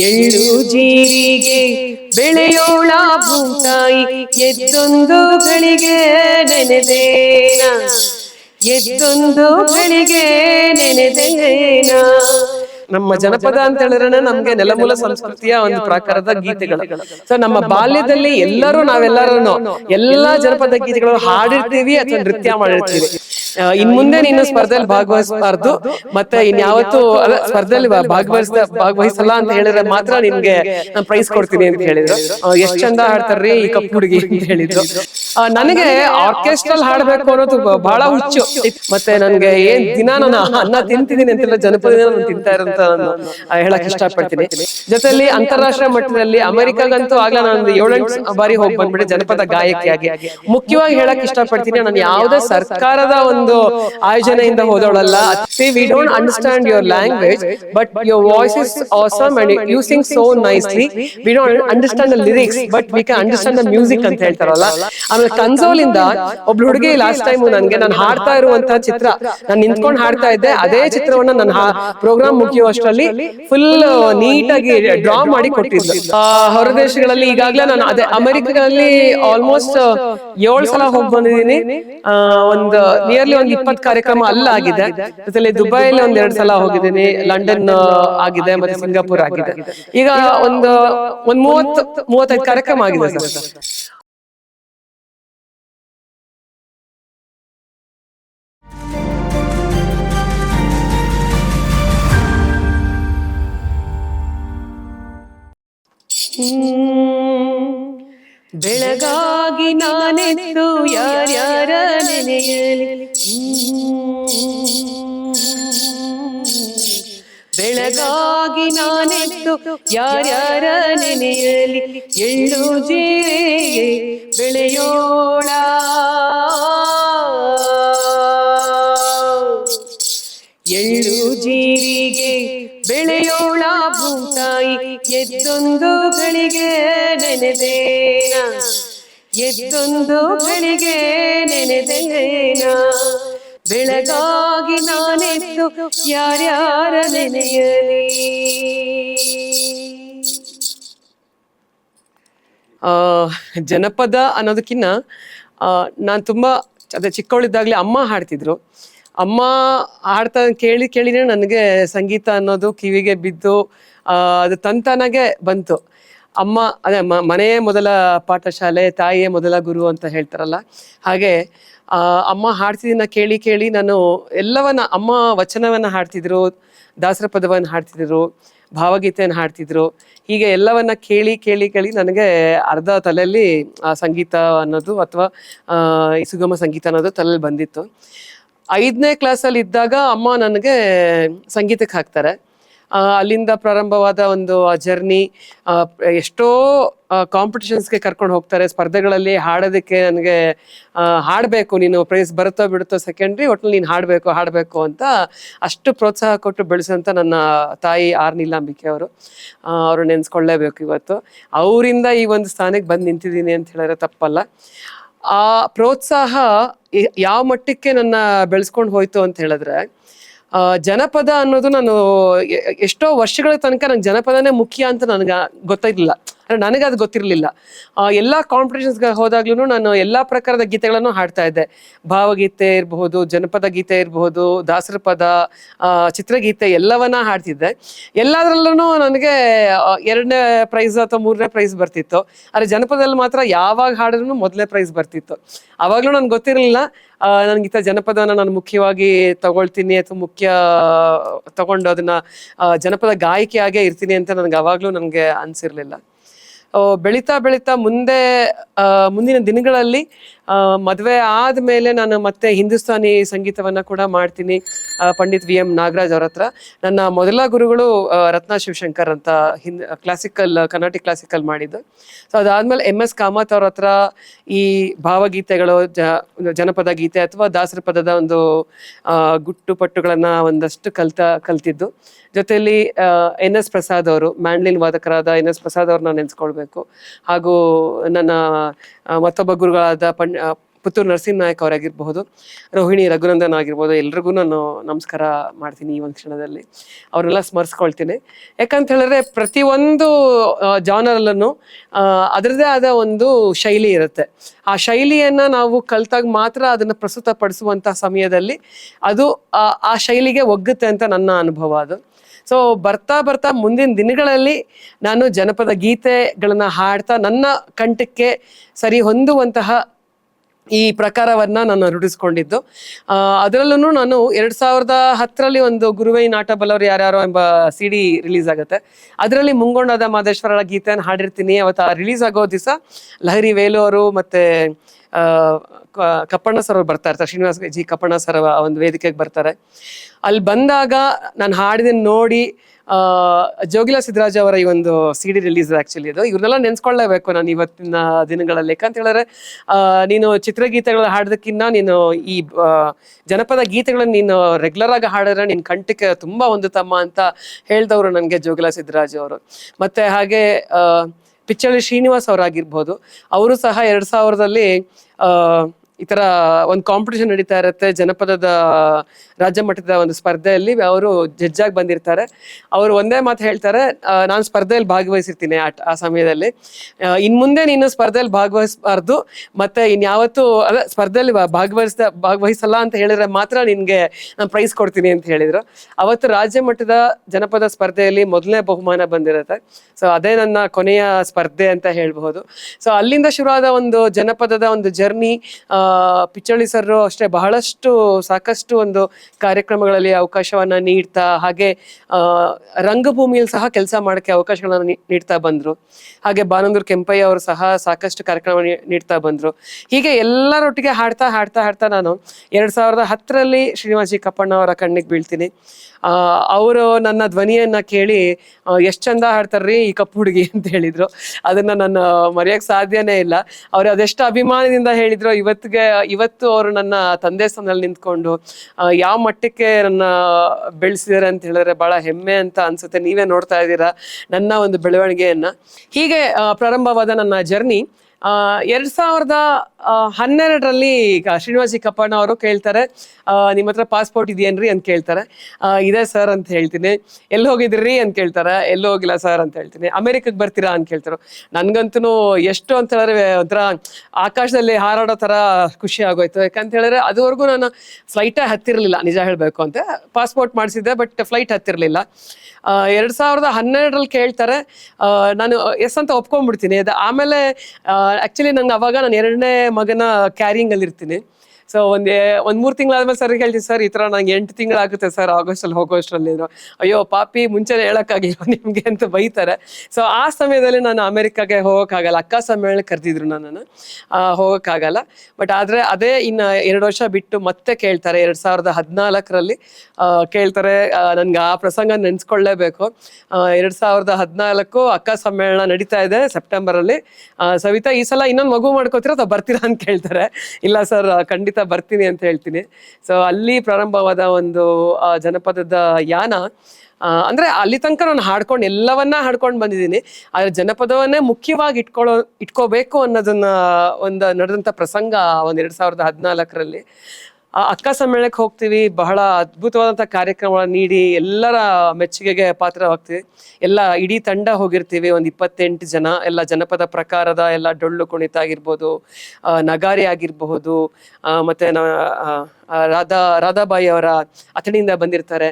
ಎಳ್ಳು ಜೀರಿಗೆ ಬೆಳೆಯೋಳ ಭೂತಾಯಿ, ಎದ್ದೊಂದು ಗಳಿಗೆ ನೆನೆದೇನ? ಎದ್ದೊಂದು ಗಳಿಗೆ ನೆನೆದೇನ? ನಮ್ಮ ಜನಪದ ಅಂತ ಹೇಳಿದ್ರೆ ನಮ್ಗೆ ನೆಲಮೂಲ ಸಂಸ್ಕೃತಿಯ ಒಂದು ಪ್ರಕಾರದ ಗೀತೆಗಳು. ಸೊ ನಮ್ಮ ಬಾಲ್ಯದಲ್ಲಿ ಎಲ್ಲರೂ ನಾವೆಲ್ಲರೂ ಎಲ್ಲಾ ಜನಪದ ಗೀತೆಗಳು ಹಾಡಿರ್ತೀವಿ ಅಥವಾ ನೃತ್ಯ ಮಾಡಿರ್ತೀವಿ. ಇನ್ ಮುಂದೆ ನೀನು ಸ್ಪರ್ಧೆಯಲ್ಲಿ ಭಾಗವಹಿಸಬಾರ್ದು. ಮತ್ತೆ ಇನ್ಯಾವತ್ತು ಅಲ್ಲ ಸ್ಪರ್ಧೆಯಲ್ಲಿ ಭಾಗವಹಿಸ ಭಾಗವಹಿಸಲ್ಲ ಅಂತ ಹೇಳಿದ್ರೆ ಮಾತ್ರ ನಿನ್ಗೆ ನಾನು ಪ್ರೈಸ್ ಕೊಡ್ತೀನಿ ಅಂತ ಹೇಳಿದ್ರು. ಎಷ್ಟ್ ಚಂದ ಹಾಡ್ತಾರ್ರಿ ಈ ಕಪ್ ಹುಡುಗಿ ಅಂತ ಹೇಳಿದ್ರು. ನನಗೆ ಆರ್ಕೆಸ್ಟ್ರಲ್ ಹಾಡ್ಬೇಕು ಅನ್ನೋದು ಬಹಳ ಹುಚ್ಚು. ಮತ್ತೆ ನನ್ಗೆ ಏನ್ ದಿನ ನಾನು ಅನ್ನ ತಿಂತಿದ್ದೀನಿ ಅಂತೆಲ್ಲ ಜನಪದ ನಾನು ತಿಂತಾ ಇರೋಂತ ನಾನು ಹೇಳಕ್ ಇಷ್ಟಪಡ್ತೀನಿ. ಜೊತೆಲಿ ಅಂತಾರಾಷ್ಟ್ರೀಯ ಮಟ್ಟದಲ್ಲಿ ಅಮೆರಿಕಾಗಂತೂ ಆಗ್ಲಾ ನಾನು ಏಳೆಂಟು ಬಾರಿ ಹೋಗಿ ಬಂದ್ಬಿಟ್ಟೆ ಜನಪದ ಗಾಯಕಿಯಾಗಿ. ಮುಖ್ಯವಾಗಿ ಹೇಳಕ್ ಇಷ್ಟಪಡ್ತೀನಿ. ನಾನು ಯಾವುದೇ ಸರ್ಕಾರದ ಒಂದು ಆಯೋಜನೆಯಿಂದ ಹೋದವಳಲ್ಲ. See we don't understand your language but your voice is awesome and you sing so nicely we don't understand the lyrics but we can understand the music ಅಂತ ಹೇಳ್ತಾರಲ್ಲ? ಆಮೇಲೆ ಕನ್ಸೋಲ್ ಇಂದ ಒಬ್ಳು ಹುಡುಗಿ ಲಾಸ್ಟ್ ಟೈಮ್ ನನ್ಗೆ ನಾನು ಹಾಡ್ತಾ ಇರುವಂತಹ ಚಿತ್ರ ನಾನು ನಿಂತ್ಕೊಂಡು ಹಾಡ್ತಾ ಇದ್ದೆ. ಅದೇ ಚಿತ್ರವನ್ನ ನನ್ನ ಪ್ರೋಗ್ರಾಮ್ ಮುಗಿಯುವಷ್ಟರಲ್ಲಿ ಫುಲ್ ನೀಟಾಗಿ ಡ್ರಾ ಮಾಡಿ ಕೊಟ್ಟಿದ್ದೆ ಹೊರದೇಶಗಳಲ್ಲಿ ಹೊರ ದೇಶಗಳಲ್ಲಿ ಈಗಾಗ್ಲೇ ನಾನು ಅದೇ ಅಮೆರಿಕಗಳಲ್ಲಿ ಆಲ್ಮೋಸ್ಟ್ ಏಳು ಸಲ ಹೋಗಿ ಬಂದಿದ್ದೀನಿ ಒಂದು ನಿಯರ್ಲಿ ಒಂದು ಇಪ್ಪತ್ತು ಕಾರ್ಯಕ್ರಮ ಅಲ್ಲ ಆಗಿದೆ ಜೊತೆಲಿ ದುಬೈಲಿ ಒಂದ್ ಎರಡ್ ಸಲ ಹೋಗಿದ್ದೀನಿ ಲಂಡನ್ ಆಗಿದೆ ಮತ್ತೆ ಸಿಂಗಾಪುರ್ ಆಗಿದೆ. ಈಗ ಒಂದು ಒಂದ್ ಮೂವತ್ ಮೂವತ್ತೈದು ಕಾರ್ಯಕ್ರಮ ಆಗಿದೆ ಸರ್. ಬೆಳಗಾಗಿ ನಾನೆಂದು ಯಾರ್ಯಾರ ನೆನೆಯಲಿ? ಬೆಳಗಾಗಿ ನಾನೆಂದು ಯಾರ್ಯಾರ ನೆನೆಯಲಿ? ಎಳ್ಳು ಜೀರಿಗೆ ಬೆಳೆಯೋಣ ಎಳ್ಳು ಜೀರಿಗೆ ಬೆಳೆಯೋಳ ಭೂತಾಯಿ, ಎದ್ದೊಂದು ಗಳಿಗೆ ನೆನೆದೇನ ಎದ್ದೊಂದು ಗಳಿಗೆ ನೆನೆದೇನ ಬೆಳಗಾಗಿ ನಾನೆದ್ದು ಯಾರ್ಯಾರ ನೆನೆಯಲಿ. ಆ, ಜನಪದ ಅನ್ನೋದಕ್ಕಿಂತ ನಾನು ತುಂಬಾ, ಅದೇ ಚಿಕ್ಕವಳಿದ್ದಾಗಲೇ ಅಮ್ಮ ಹಾಡ್ತಿದ್ರು. ಅಮ್ಮ ಹಾಡ್ತಾ ಕೇಳಿ ಕೇಳಿನೇ ನನಗೆ ಸಂಗೀತ ಅನ್ನೋದು ಕಿವಿಗೆ ಬಿದ್ದು ಅದು ತಂತಾನಾಗೆ ಬಂತು. ಅಮ್ಮ, ಅದೇ ಮನೆಯೇ ಮೊದಲ ಪಾಠಶಾಲೆ, ತಾಯಿಯೇ ಮೊದಲ ಗುರು ಅಂತ ಹೇಳ್ತಾರಲ್ಲ. ಹಾಗೆ ಅಮ್ಮ ಹಾಡ್ತಿದ್ದನ್ನ ಕೇಳಿ ಕೇಳಿ ನಾನು ಎಲ್ಲವನ್ನ, ಅಮ್ಮ ವಚನವನ್ನ ಹಾಡ್ತಿದ್ರು, ದಾಸರ ಪದವನ್ನು ಹಾಡ್ತಿದ್ರು, ಭಾವಗೀತೆಯನ್ನು ಹಾಡ್ತಿದ್ರು. ಹೀಗೆ ಎಲ್ಲವನ್ನ ಕೇಳಿ ಕೇಳಿ ಕೇಳಿ ನನಗೆ ಅರ್ಧ ತಲೆಯಲ್ಲಿ ಆ ಸಂಗೀತ ಅನ್ನೋದು ಅಥವಾ ಸುಗಮ ಸಂಗೀತ ಅನ್ನೋದು ತಲೆಯಲ್ಲಿ ಬಂದಿತ್ತು. ಐದನೇ ಕ್ಲಾಸಲ್ಲಿ ಇದ್ದಾಗ ಅಮ್ಮ ನನಗೆ ಸಂಗೀತಕ್ಕೆ ಹಾಕ್ತಾರೆ. ಅಲ್ಲಿಂದ ಪ್ರಾರಂಭವಾದ ಒಂದು ಜರ್ನಿ ಎಷ್ಟೋ ಕಾಂಪಿಟಿಷನ್ಸ್ಗೆ ಕರ್ಕೊಂಡು ಹೋಗ್ತಾರೆ. ಸ್ಪರ್ಧೆಗಳಲ್ಲಿ ಹಾಡೋದಕ್ಕೆ ನನಗೆ ಹಾಡಬೇಕು, ನೀನು ಪ್ರೈಸ್ ಬರುತ್ತೋ ಬಿಡುತ್ತೋ ಸೆಕೆಂಡ್ರಿ ಒಟ್ಟಿನಲ್ಲಿ ನೀನು ಹಾಡಬೇಕು ಹಾಡಬೇಕು ಅಂತ ಅಷ್ಟು ಪ್ರೋತ್ಸಾಹ ಕೊಟ್ಟು ಬೆಳೆಸೋಂಥ ನನ್ನ ತಾಯಿ ಆರ್ ನೀಲಾಂಬಿಕೆ ಅವರು. ಅವರು ನೆನೆಸ್ಕೊಳ್ಳೇಬೇಕು ಇವತ್ತು. ಅವರಿಂದ ಈ ಒಂದು ಸ್ಥಾನಕ್ಕೆ ಬಂದು ನಿಂತಿದ್ದೀನಿ ಅಂತ ಹೇಳಿದ್ರೆ ತಪ್ಪಲ್ಲ. ಆ ಪ್ರೋತ್ಸಾಹ ಯಾವ ಮಟ್ಟಕ್ಕೆ ನನ್ನ ಬೆಳೆಸ್ಕೊಂಡು ಹೋಯ್ತು ಅಂತ ಹೇಳಿದ್ರೆ ಜನಪದ ಅನ್ನೋದು ನಾನು ಎಷ್ಟೋ ವರ್ಷಗಳ ತನಕ ನಂಗೆ ಜನಪದನೇ ಮುಖ್ಯ ಅಂತ ನನಗೆ ಗೊತ್ತಾಗಿಲ್ಲ ನನಗೆ ಅದು ಗೊತ್ತಿರಲಿಲ್ಲ ಎಲ್ಲ ಕಾಂಪಿಟೇಷನ್ಸ್ಗೆ ಹೋದಾಗ್ಲೂ ನಾನು ಎಲ್ಲ ಪ್ರಕಾರದ ಗೀತೆಗಳನ್ನು ಹಾಡ್ತಾ ಇದ್ದೆ. ಭಾವಗೀತೆ ಇರಬಹುದು, ಜನಪದ ಗೀತೆ ಇರಬಹುದು ದಾಸರ ಪದ ಚಿತ್ರಗೀತೆ ಎಲ್ಲವನ್ನ ಹಾಡ್ತಿದ್ದೆ. ಎಲ್ಲದರಲ್ಲೂ ನನಗೆ ಎರಡನೇ ಪ್ರೈಸ್ ಅಥವಾ ಮೂರನೇ ಪ್ರೈಸ್ ಬರ್ತಿತ್ತು. ಆದರೆ ಜನಪದಲ್ಲಿ ಮಾತ್ರ ಯಾವಾಗ ಹಾಡಿದ್ರು ಮೊದಲನೇ ಪ್ರೈಸ್ ಬರ್ತಿತ್ತು. ಅವಾಗಲೂ ನನಗೆ ಗೊತ್ತಿರಲಿಲ್ಲ. ನನಗೆ ಈ ಜನಪದನ ನಾನು ಮುಖ್ಯವಾಗಿ ತಗೊಳ್ತೀನಿ ಅಥವಾ ಮುಖ್ಯ, ತಗೊಂಡು ಅದನ್ನ ಜನಪದ ಗಾಯಕಿಯಾಗೇ ಇರ್ತೀನಿ ಅಂತ ನನಗೆ ಅವಾಗಲೂ ನನಗೆ ಅನ್ಸಿರ್ಲಿಲ್ಲ. ಬೆಳೀತಾ ಬೆಳೀತಾ ಮುಂದೆ ಮುಂದಿನ ದಿನಗಳಲ್ಲಿ ಮದುವೆ ಆದ್ಮೇಲೆ ನಾನು ಮತ್ತೆ ಹಿಂದೂಸ್ತಾನಿ ಸಂಗೀತವನ್ನ ಕೂಡ ಮಾಡ್ತೀನಿ. ಪಂಡಿತ್ ವಿ ಎಂ ನಾಗರಾಜ್ ಅವ್ರ ಹತ್ರ. ನನ್ನ ಮೊದಲ ಗುರುಗಳು ರತ್ನ ಶಿವಶಂಕರ್ ಅಂತ ಹಿಂದ್ ಕ್ಲಾಸಿಕಲ್ ಕರ್ನಾಟಕ ಕ್ಲಾಸಿಕಲ್ ಮಾಡಿದ್ದು. ಸೊ ಅದಾದ್ಮೇಲೆ ಎಂ ಎಸ್ ಕಾಮತ್ ಅವ್ರ ಹತ್ರ ಈ ಭಾವಗೀತೆಗಳು ಜನಪದ ಗೀತೆ ಅಥವಾ ದಾಸರ ಪದದ ಒಂದು ಗುಟ್ಟು ಪಟ್ಟುಗಳನ್ನ ಒಂದಷ್ಟು ಕಲ್ತ, ಕಲ್ತಿದ್ದು. ಜೊತೆಯಲ್ಲಿ ಎನ್ ಎಸ್ ಪ್ರಸಾದ್ ಅವರು, ಮ್ಯಾಂಡ್ಲಿನ್ ವಾದಕರಾದ ಎನ್ ಎಸ್ ಪ್ರಸಾದ್ ಅವ್ರನ್ನ ನೆನೆಸ್ಕೊಳ್ಬೇಕು. ಹಾಗೂ ನನ್ನ ಮತ್ತೊಬ್ಬ ಗುರುಗಳಾದ ಪಂಡ್ ಆ, ಪುತ್ತೂರು ನರಸಿಂಹನಾಯಕ್ ಅವರಾಗಿರ್ಬಹುದು ರೋಹಿಣಿ ರಘುನಂದನ್ ಆಗಿರ್ಬೋದು ಎಲ್ರಿಗೂ ನಾನು ನಮಸ್ಕಾರ ಮಾಡ್ತೀನಿ ಈ ಒಂದು ಕ್ಷಣದಲ್ಲಿ. ಅವ್ರನ್ನೆಲ್ಲ ಸ್ಮರಿಸ್ಕೊಳ್ತೀನಿ. ಯಾಕಂತ ಹೇಳಿದ್ರೆ ಪ್ರತಿಯೊಂದು ಜಾನರಲ್ಲೂ ಅದರದೇ ಆದ ಒಂದು ಶೈಲಿ ಇರುತ್ತೆ. ಆ ಶೈಲಿಯನ್ನ ನಾವು ಕಲ್ತಾಗ ಮಾತ್ರ ಅದನ್ನು ಪ್ರಸ್ತುತಪಡಿಸುವಂಥ ಸಮಯದಲ್ಲಿ ಅದು ಆ ಶೈಲಿಗೆ ಒಗ್ಗುತ್ತೆ ಅಂತ ನನ್ನ ಅನುಭವ ಅದು. ಸೊ ಬರ್ತಾ ಬರ್ತಾ ಮುಂದಿನ ದಿನಗಳಲ್ಲಿ ನಾನು ಜನಪದ ಗೀತೆಗಳನ್ನ ಹಾಡ್ತಾ ನನ್ನ ಕಂಠಕ್ಕೆ ಸರಿ ಹೊಂದುವಂತಹ ಈ ಪ್ರಕಾರವನ್ನ ನಾನು ರೂಢಿಸ್ಕೊಂಡಿದ್ದು. ಅದರಲ್ಲೂ ನಾನು ಎರಡ್ ಸಾವಿರದ ಹತ್ತರಲ್ಲಿ ಒಂದು ಗುರುವೈ ನಾಟ ಬಲ್ಲವರು ಯಾರ್ಯಾರೋ ಎಂಬ ಸಿ ಡಿ ರಿಲೀಸ್ ಆಗುತ್ತೆ. ಅದರಲ್ಲಿ ಮುಂಗೊಂಡಾದ ಮಾದೇಶ್ವರರ ಗೀತೆಯನ್ನು ಹಾಡಿರ್ತೀನಿ. ಅವತ್ತು ರಿಲೀಸ್ ಆಗೋ ದಿವಸ ಲಹರಿ ವೇಲು ಅವರು ಮತ್ತೆ ಕಪ್ಪಣ್ಣ ಸರ್ ಅವ್ರು ಬರ್ತಾ ಇರ್ತಾರೆ. ಶ್ರೀನಿವಾಸ ಜಿ ಕಪ್ಪಣ್ಣ ಸರ್ ಒಂದು ವೇದಿಕೆಗೆ ಬರ್ತಾರೆ. ಅಲ್ಲಿ ಬಂದಾಗ ನಾನು ಹಾಡಿದ ನೋಡಿ ಜೋಗಿಲ ಸಿದ್ದರಾಜ ಅವರ ಈ ಒಂದು ಸಿ ಡಿ ರಿಲೀಸ್ ಆ್ಯಕ್ಚುಲಿ ಅದು. ಇವ್ರನ್ನೆಲ್ಲ ನೆನ್ಸ್ಕೊಳ್ಳೇಬೇಕು ನಾನು ಇವತ್ತಿನ ದಿನಗಳಲ್ಲಿ. ಯಾಕಂತ ಹೇಳಿದ್ರೆ ನೀನು ಚಿತ್ರಗೀತೆಗಳು ಹಾಡೋದಕ್ಕಿಂತ ನೀನು ಈ ಜನಪದ ಗೀತೆಗಳನ್ನು ನೀನು ರೆಗ್ಯುಲರ್ ಆಗಿ ಹಾಡಿದ್ರೆ ನಿನ್ನ ಕಂಠಕ್ಕೆ ತುಂಬ ಒಂದು ತಮ್ಮ ಅಂತ ಹೇಳ್ದವರು ನನಗೆ ಜೋಗಿಲ ಸಿದ್ದರಾಜ ಅವರು. ಮತ್ತೆ ಹಾಗೆ ಪಿಚ್ಚಳ್ಳಿ ಶ್ರೀನಿವಾಸ್ ಅವರಾಗಿರ್ಬೋದು. ಅವರು ಸಹ ಎರಡು ಸಾವಿರದಲ್ಲಿ ಈ ತರ ಒಂದು ಕಾಂಪಿಟೇಷನ್ ನಡೀತಾ ಇರುತ್ತೆ. ಜನಪದದ, ರಾಜ್ಯ ಮಟ್ಟದ ಒಂದು ಸ್ಪರ್ಧೆಯಲ್ಲಿ ಅವರು ಜಡ್ಜ್ ಆಗಿ ಬಂದಿರ್ತಾರೆ. ಅವರು ಒಂದೇ ಮಾತು ಹೇಳ್ತಾರೆ ನಾನು ಸ್ಪರ್ಧೆಯಲ್ಲಿ ಭಾಗವಹಿಸಿರ್ತೀನಿ ಆ ಸಮಯದಲ್ಲಿ. ಇನ್ ಮುಂದೆ ನೀನು ಸ್ಪರ್ಧೆಯಲ್ಲಿ ಭಾಗವಹಿಸಬಾರ್ದು, ಮತ್ತೆ ಇನ್ಯಾವತ್ತು ಅದ ಸ್ಪರ್ಧೆಯಲ್ಲಿ ಭಾ- ಭಾಗವಹಿಸ್ದ, ಭಾಗವಹಿಸಲ್ಲ ಅಂತ ಹೇಳಿದ್ರೆ ಮಾತ್ರ ನಿನ್ಗೆ ನಾನು ಪ್ರೈಸ್ ಕೊಡ್ತೀನಿ ಅಂತ ಹೇಳಿದ್ರು. ಅವತ್ತು ರಾಜ್ಯ ಮಟ್ಟದ ಜನಪದ ಸ್ಪರ್ಧೆಯಲ್ಲಿ ಮೊದಲನೇ ಬಹುಮಾನ ಬಂದಿರುತ್ತೆ. ಸೊ ಅದೇ ನನ್ನ ಕೊನೆಯ ಸ್ಪರ್ಧೆ ಅಂತ ಹೇಳ್ಬಹುದು. ಸೊ ಅಲ್ಲಿಂದ ಶುರುವಾದ ಒಂದು ಜನಪದದ ಒಂದು ಜರ್ನಿ ಪಿಚ್ಚಳ್ಳಿ ಸರ್ ಅಷ್ಟೇ ಬಹಳಷ್ಟು ಸಾಕಷ್ಟು ಒಂದು ಕಾರ್ಯಕ್ರಮಗಳಲ್ಲಿ ಅವಕಾಶವನ್ನ ನೀಡ್ತಾ ಹಾಗೆ ರಂಗಭೂಮಿಯಲ್ಲಿ ಸಹ ಕೆಲಸ ಮಾಡೋಕ್ಕೆ ಅವಕಾಶಗಳನ್ನ ನೀಡ್ತಾ ಬಂದ್ರು. ಹಾಗೆ ಬಾನಂದೂರ್ ಕೆಂಪಯ್ಯ ಅವರು ಸಹ ಸಾಕಷ್ಟು ಕಾರ್ಯಕ್ರಮ ನೀಡ್ತಾ ಬಂದ್ರು. ಹೀಗೆ ಎಲ್ಲರೊಟ್ಟಿಗೆ ಹಾಡ್ತಾ ಹಾಡ್ತಾ ಹಾಡ್ತಾ ನಾನು ಎರಡ್ ಸಾವಿರದ ಹತ್ತರಲ್ಲಿ ಶ್ರೀನಿವಾಸಿ ಕಪ್ಪಣ್ಣ ಅವರ ಕಣ್ಣಿಗೆ ಬೀಳ್ತೀನಿ. ಅವರು ನನ್ನ ಧ್ವನಿಯನ್ನ ಕೇಳಿ ಎಷ್ಟು ಚಂದ ಹಾಡ್ತಾರ್ರಿ ಈ ಕಪ್ಪು ಹುಡುಗಿ? ಅಂತ ಹೇಳಿದ್ರು. ಅದನ್ನ ನಾನು ಮರೆಯಕ್ ಸಾಧ್ಯನೇ ಇಲ್ಲ. ಅವ್ರು ಅದೆಷ್ಟು ಅಭಿಮಾನದಿಂದ ಹೇಳಿದ್ರು. ಇವತ್ತಿಗೆ ಇವತ್ತು ಅವರು ನನ್ನ ತಂದೆ ಸ್ಥಾನದಲ್ಲಿ ನಿಂತ್ಕೊಂಡು ಯಾವ ಮಟ್ಟಕ್ಕೆ ನನ್ನ ಬೆಳೆಸಿದಾರೆ ಅಂತ ಹೇಳಿದ್ರೆ ಬಹಳ ಹೆಮ್ಮೆ ಅಂತ ಅನ್ಸುತ್ತೆ. ನೀವೇ ನೋಡ್ತಾ ಇದ್ದೀರಾ ನನ್ನ ಒಂದು ಬೆಳವಣಿಗೆಯನ್ನ. ಹೀಗೆ ಪ್ರಾರಂಭವಾದ ನನ್ನ ಜರ್ನಿ. ಎರಡ್ ಸಾವಿರದ ಹನ್ನೆರಡರಲ್ಲಿ ಶ್ರೀನಿವಾಸಿ ಕಪ್ಪಣ್ಣ ಅವರು ಕೇಳ್ತಾರೆ ನಿಮ್ಮ ಹತ್ರ ಪಾಸ್ಪೋರ್ಟ್ ಇದೆಯೇನ್ರಿ? ಅಂತ ಕೇಳ್ತಾರೆ. ಇದೆ ಸರ್ ಅಂತ ಹೇಳ್ತೀನಿ. ಎಲ್ಲಿ ಹೋಗಿದ್ರಿ? ಅಂತ ಕೇಳ್ತಾರೆ. ಎಲ್ಲೂ ಹೋಗಿಲ್ಲ ಸರ್ ಅಂತ ಹೇಳ್ತೀನಿ. ಅಮೆರಿಕಕ್ಕೆ ಬರ್ತೀರಾ? ಅಂತ ಕೇಳ್ತಾರೆ. ನನಗಂತೂ ಎಷ್ಟು ಅಂತ ಹೇಳಿದ್ರೆ, ಒಂಥರ ಆಕಾಶದಲ್ಲಿ ಹಾರಾಡೋ ಥರ ಖುಷಿ ಆಗೋಯ್ತು. ಯಾಕಂತ ಹೇಳಿದ್ರೆ, ಅದುವರೆಗೂ ನಾನು ಫ್ಲೈಟೇ ಹತ್ತಿರಲಿಲ್ಲ, ನಿಜ ಹೇಳಬೇಕು ಅಂತ. ಪಾಸ್ಪೋರ್ಟ್ ಮಾಡಿಸಿದ್ದೆ ಬಟ್ ಫ್ಲೈಟ್ ಹತ್ತಿರಲಿಲ್ಲ. ಎರಡು ಸಾವಿರದ ಹನ್ನೆರಡರಲ್ಲಿ ಕೇಳ್ತಾರೆ ನಾನು ಎಸ್ ಅಂತ ಒಪ್ಕೊಂಡ್ಬಿಡ್ತೀನಿ. ಅದು ಆಮೇಲೆ ಆಕ್ಚುಲಿ ನಂಗೆ ಅವಾಗ ನಾನು ಎರಡನೇ ಮಗನ ಕ್ಯಾರಿಂಗಲ್ಲಿ ಇರ್ತೀನಿ ಸೊ ಒಂದೇ ಒಂದ್ ಮೂರ್ ತಿಂಗಳಾದ್ಮೇಲೆ ಸರ್ ಹೇಳ್ತೀನಿ ಸರ್ ಈ ತರ ನಂಗೆ ಎಂಟು ತಿಂಗಳಾಗುತ್ತೆ ಸರ್ ಆಗಸ್ಟ್ ಅಲ್ಲಿ ಇದ್ರು ಅಯ್ಯೋ ಪಾಪಿ ಮುಂಚೆನೆ ಹೇಳಕ್ಕಾಗಿಲ್ಲ ನಿಮ್ಗೆ? ಅಂತ ಬೈತಾರೆ. ಸೊ ಆ ಸಮಯದಲ್ಲಿ ನಾನು ಅಮೆರಿಕಾಗೆ ಹೋಗೋಕ್ಕಾಗಲ್ಲ. ಅಕ್ಕ ಸಮ್ಮೇಳನ ಕರೆದಿದ್ರು ನನ್ನನ್ನು. ಹೋಗೋಕ್ಕಾಗಲ್ಲ. ಬಟ್ ಆದ್ರೆ ಅದೇ ಇನ್ನ ಎರಡು ವರ್ಷ ಬಿಟ್ಟು ಮತ್ತೆ ಕೇಳ್ತಾರೆ. ಎರಡು ಸಾವಿರದ ಹದಿನಾಲ್ಕರಲ್ಲಿ ಕೇಳ್ತಾರೆ ನನ್ಗೆ ಆ ಪ್ರಸಂಗ ನೆನೆಸ್ಕೊಳ್ಳೇಬೇಕು. ಎರಡು ಸಾವಿರದ ಹದಿನಾಲ್ಕು ಅಕ್ಕ ಸಮ್ಮೇಳನ ನಡೀತಾ ಇದೆ ಸೆಪ್ಟೆಂಬರ್ ಅಲ್ಲಿ. ಆ, ಸವಿತಾ ಈ ಸಲ ಇನ್ನೊಂದು ಮಗು ಮಾಡ್ಕೋತೀರ ಅಥವಾ ಬರ್ತೀರಾ ಅಂತ ಕೇಳ್ತಾರೆ. ಇಲ್ಲ ಸರ್ ಖಂಡಿತ ಬರ್ತೀನಿ ಅಂತ ಹೇಳ್ತೀನಿ. ಸೊ ಅಲ್ಲಿ ಪ್ರಾರಂಭವಾದ ಒಂದು ಜನಪದದ ಯಾನ ಅಂದ್ರೆ ಅಲ್ಲಿ ತನಕ ನಾನು ಹಾಡ್ಕೊಂಡು ಎಲ್ಲವನ್ನ ಹಾಡ್ಕೊಂಡು ಬಂದಿದ್ದೀನಿ. ಆದರೆ ಜನಪದವನ್ನೇ ಮುಖ್ಯವಾಗಿ ಇಟ್ಕೊಳ್ಳೋ, ಇಟ್ಕೋಬೇಕು ಅನ್ನೋದನ್ನ, ಒಂದು ನಡೆದಂಥ ಪ್ರಸಂಗ ಒಂದು ಎರಡು ಸಾವಿರದ ಹದಿನಾಲ್ಕರಲ್ಲಿ. ಆ ಅಕ್ಕ ಸಮ್ಮೇಳನಕ್ಕೆ ಹೋಗ್ತೀವಿ. ಬಹಳ ಅದ್ಭುತವಾದಂಥ ಕಾರ್ಯಕ್ರಮಗಳನ್ನ ನೀಡಿ ಎಲ್ಲರ ಮೆಚ್ಚುಗೆಗೆ ಪಾತ್ರವಾಗ್ತೀವಿ ಎಲ್ಲ ಇಡೀ ತಂಡ ಹೋಗಿರ್ತೀವಿ. ಒಂದು ಇಪ್ಪತ್ತೆಂಟು ಜನ, ಎಲ್ಲ ಜನಪದ ಪ್ರಕಾರದ ಎಲ್ಲ ಡೊಳ್ಳು ಕುಣಿತ ಆಗಿರ್ಬೋದು ನಗಾರಿ ಆಗಿರಬಹುದು ಮತ್ತು ನ- ರಾಧಾ, ರಾಧಾಬಾಯಿ ಅವರ ಅಥಣಿಯಿಂದ ಬಂದಿರ್ತಾರೆ.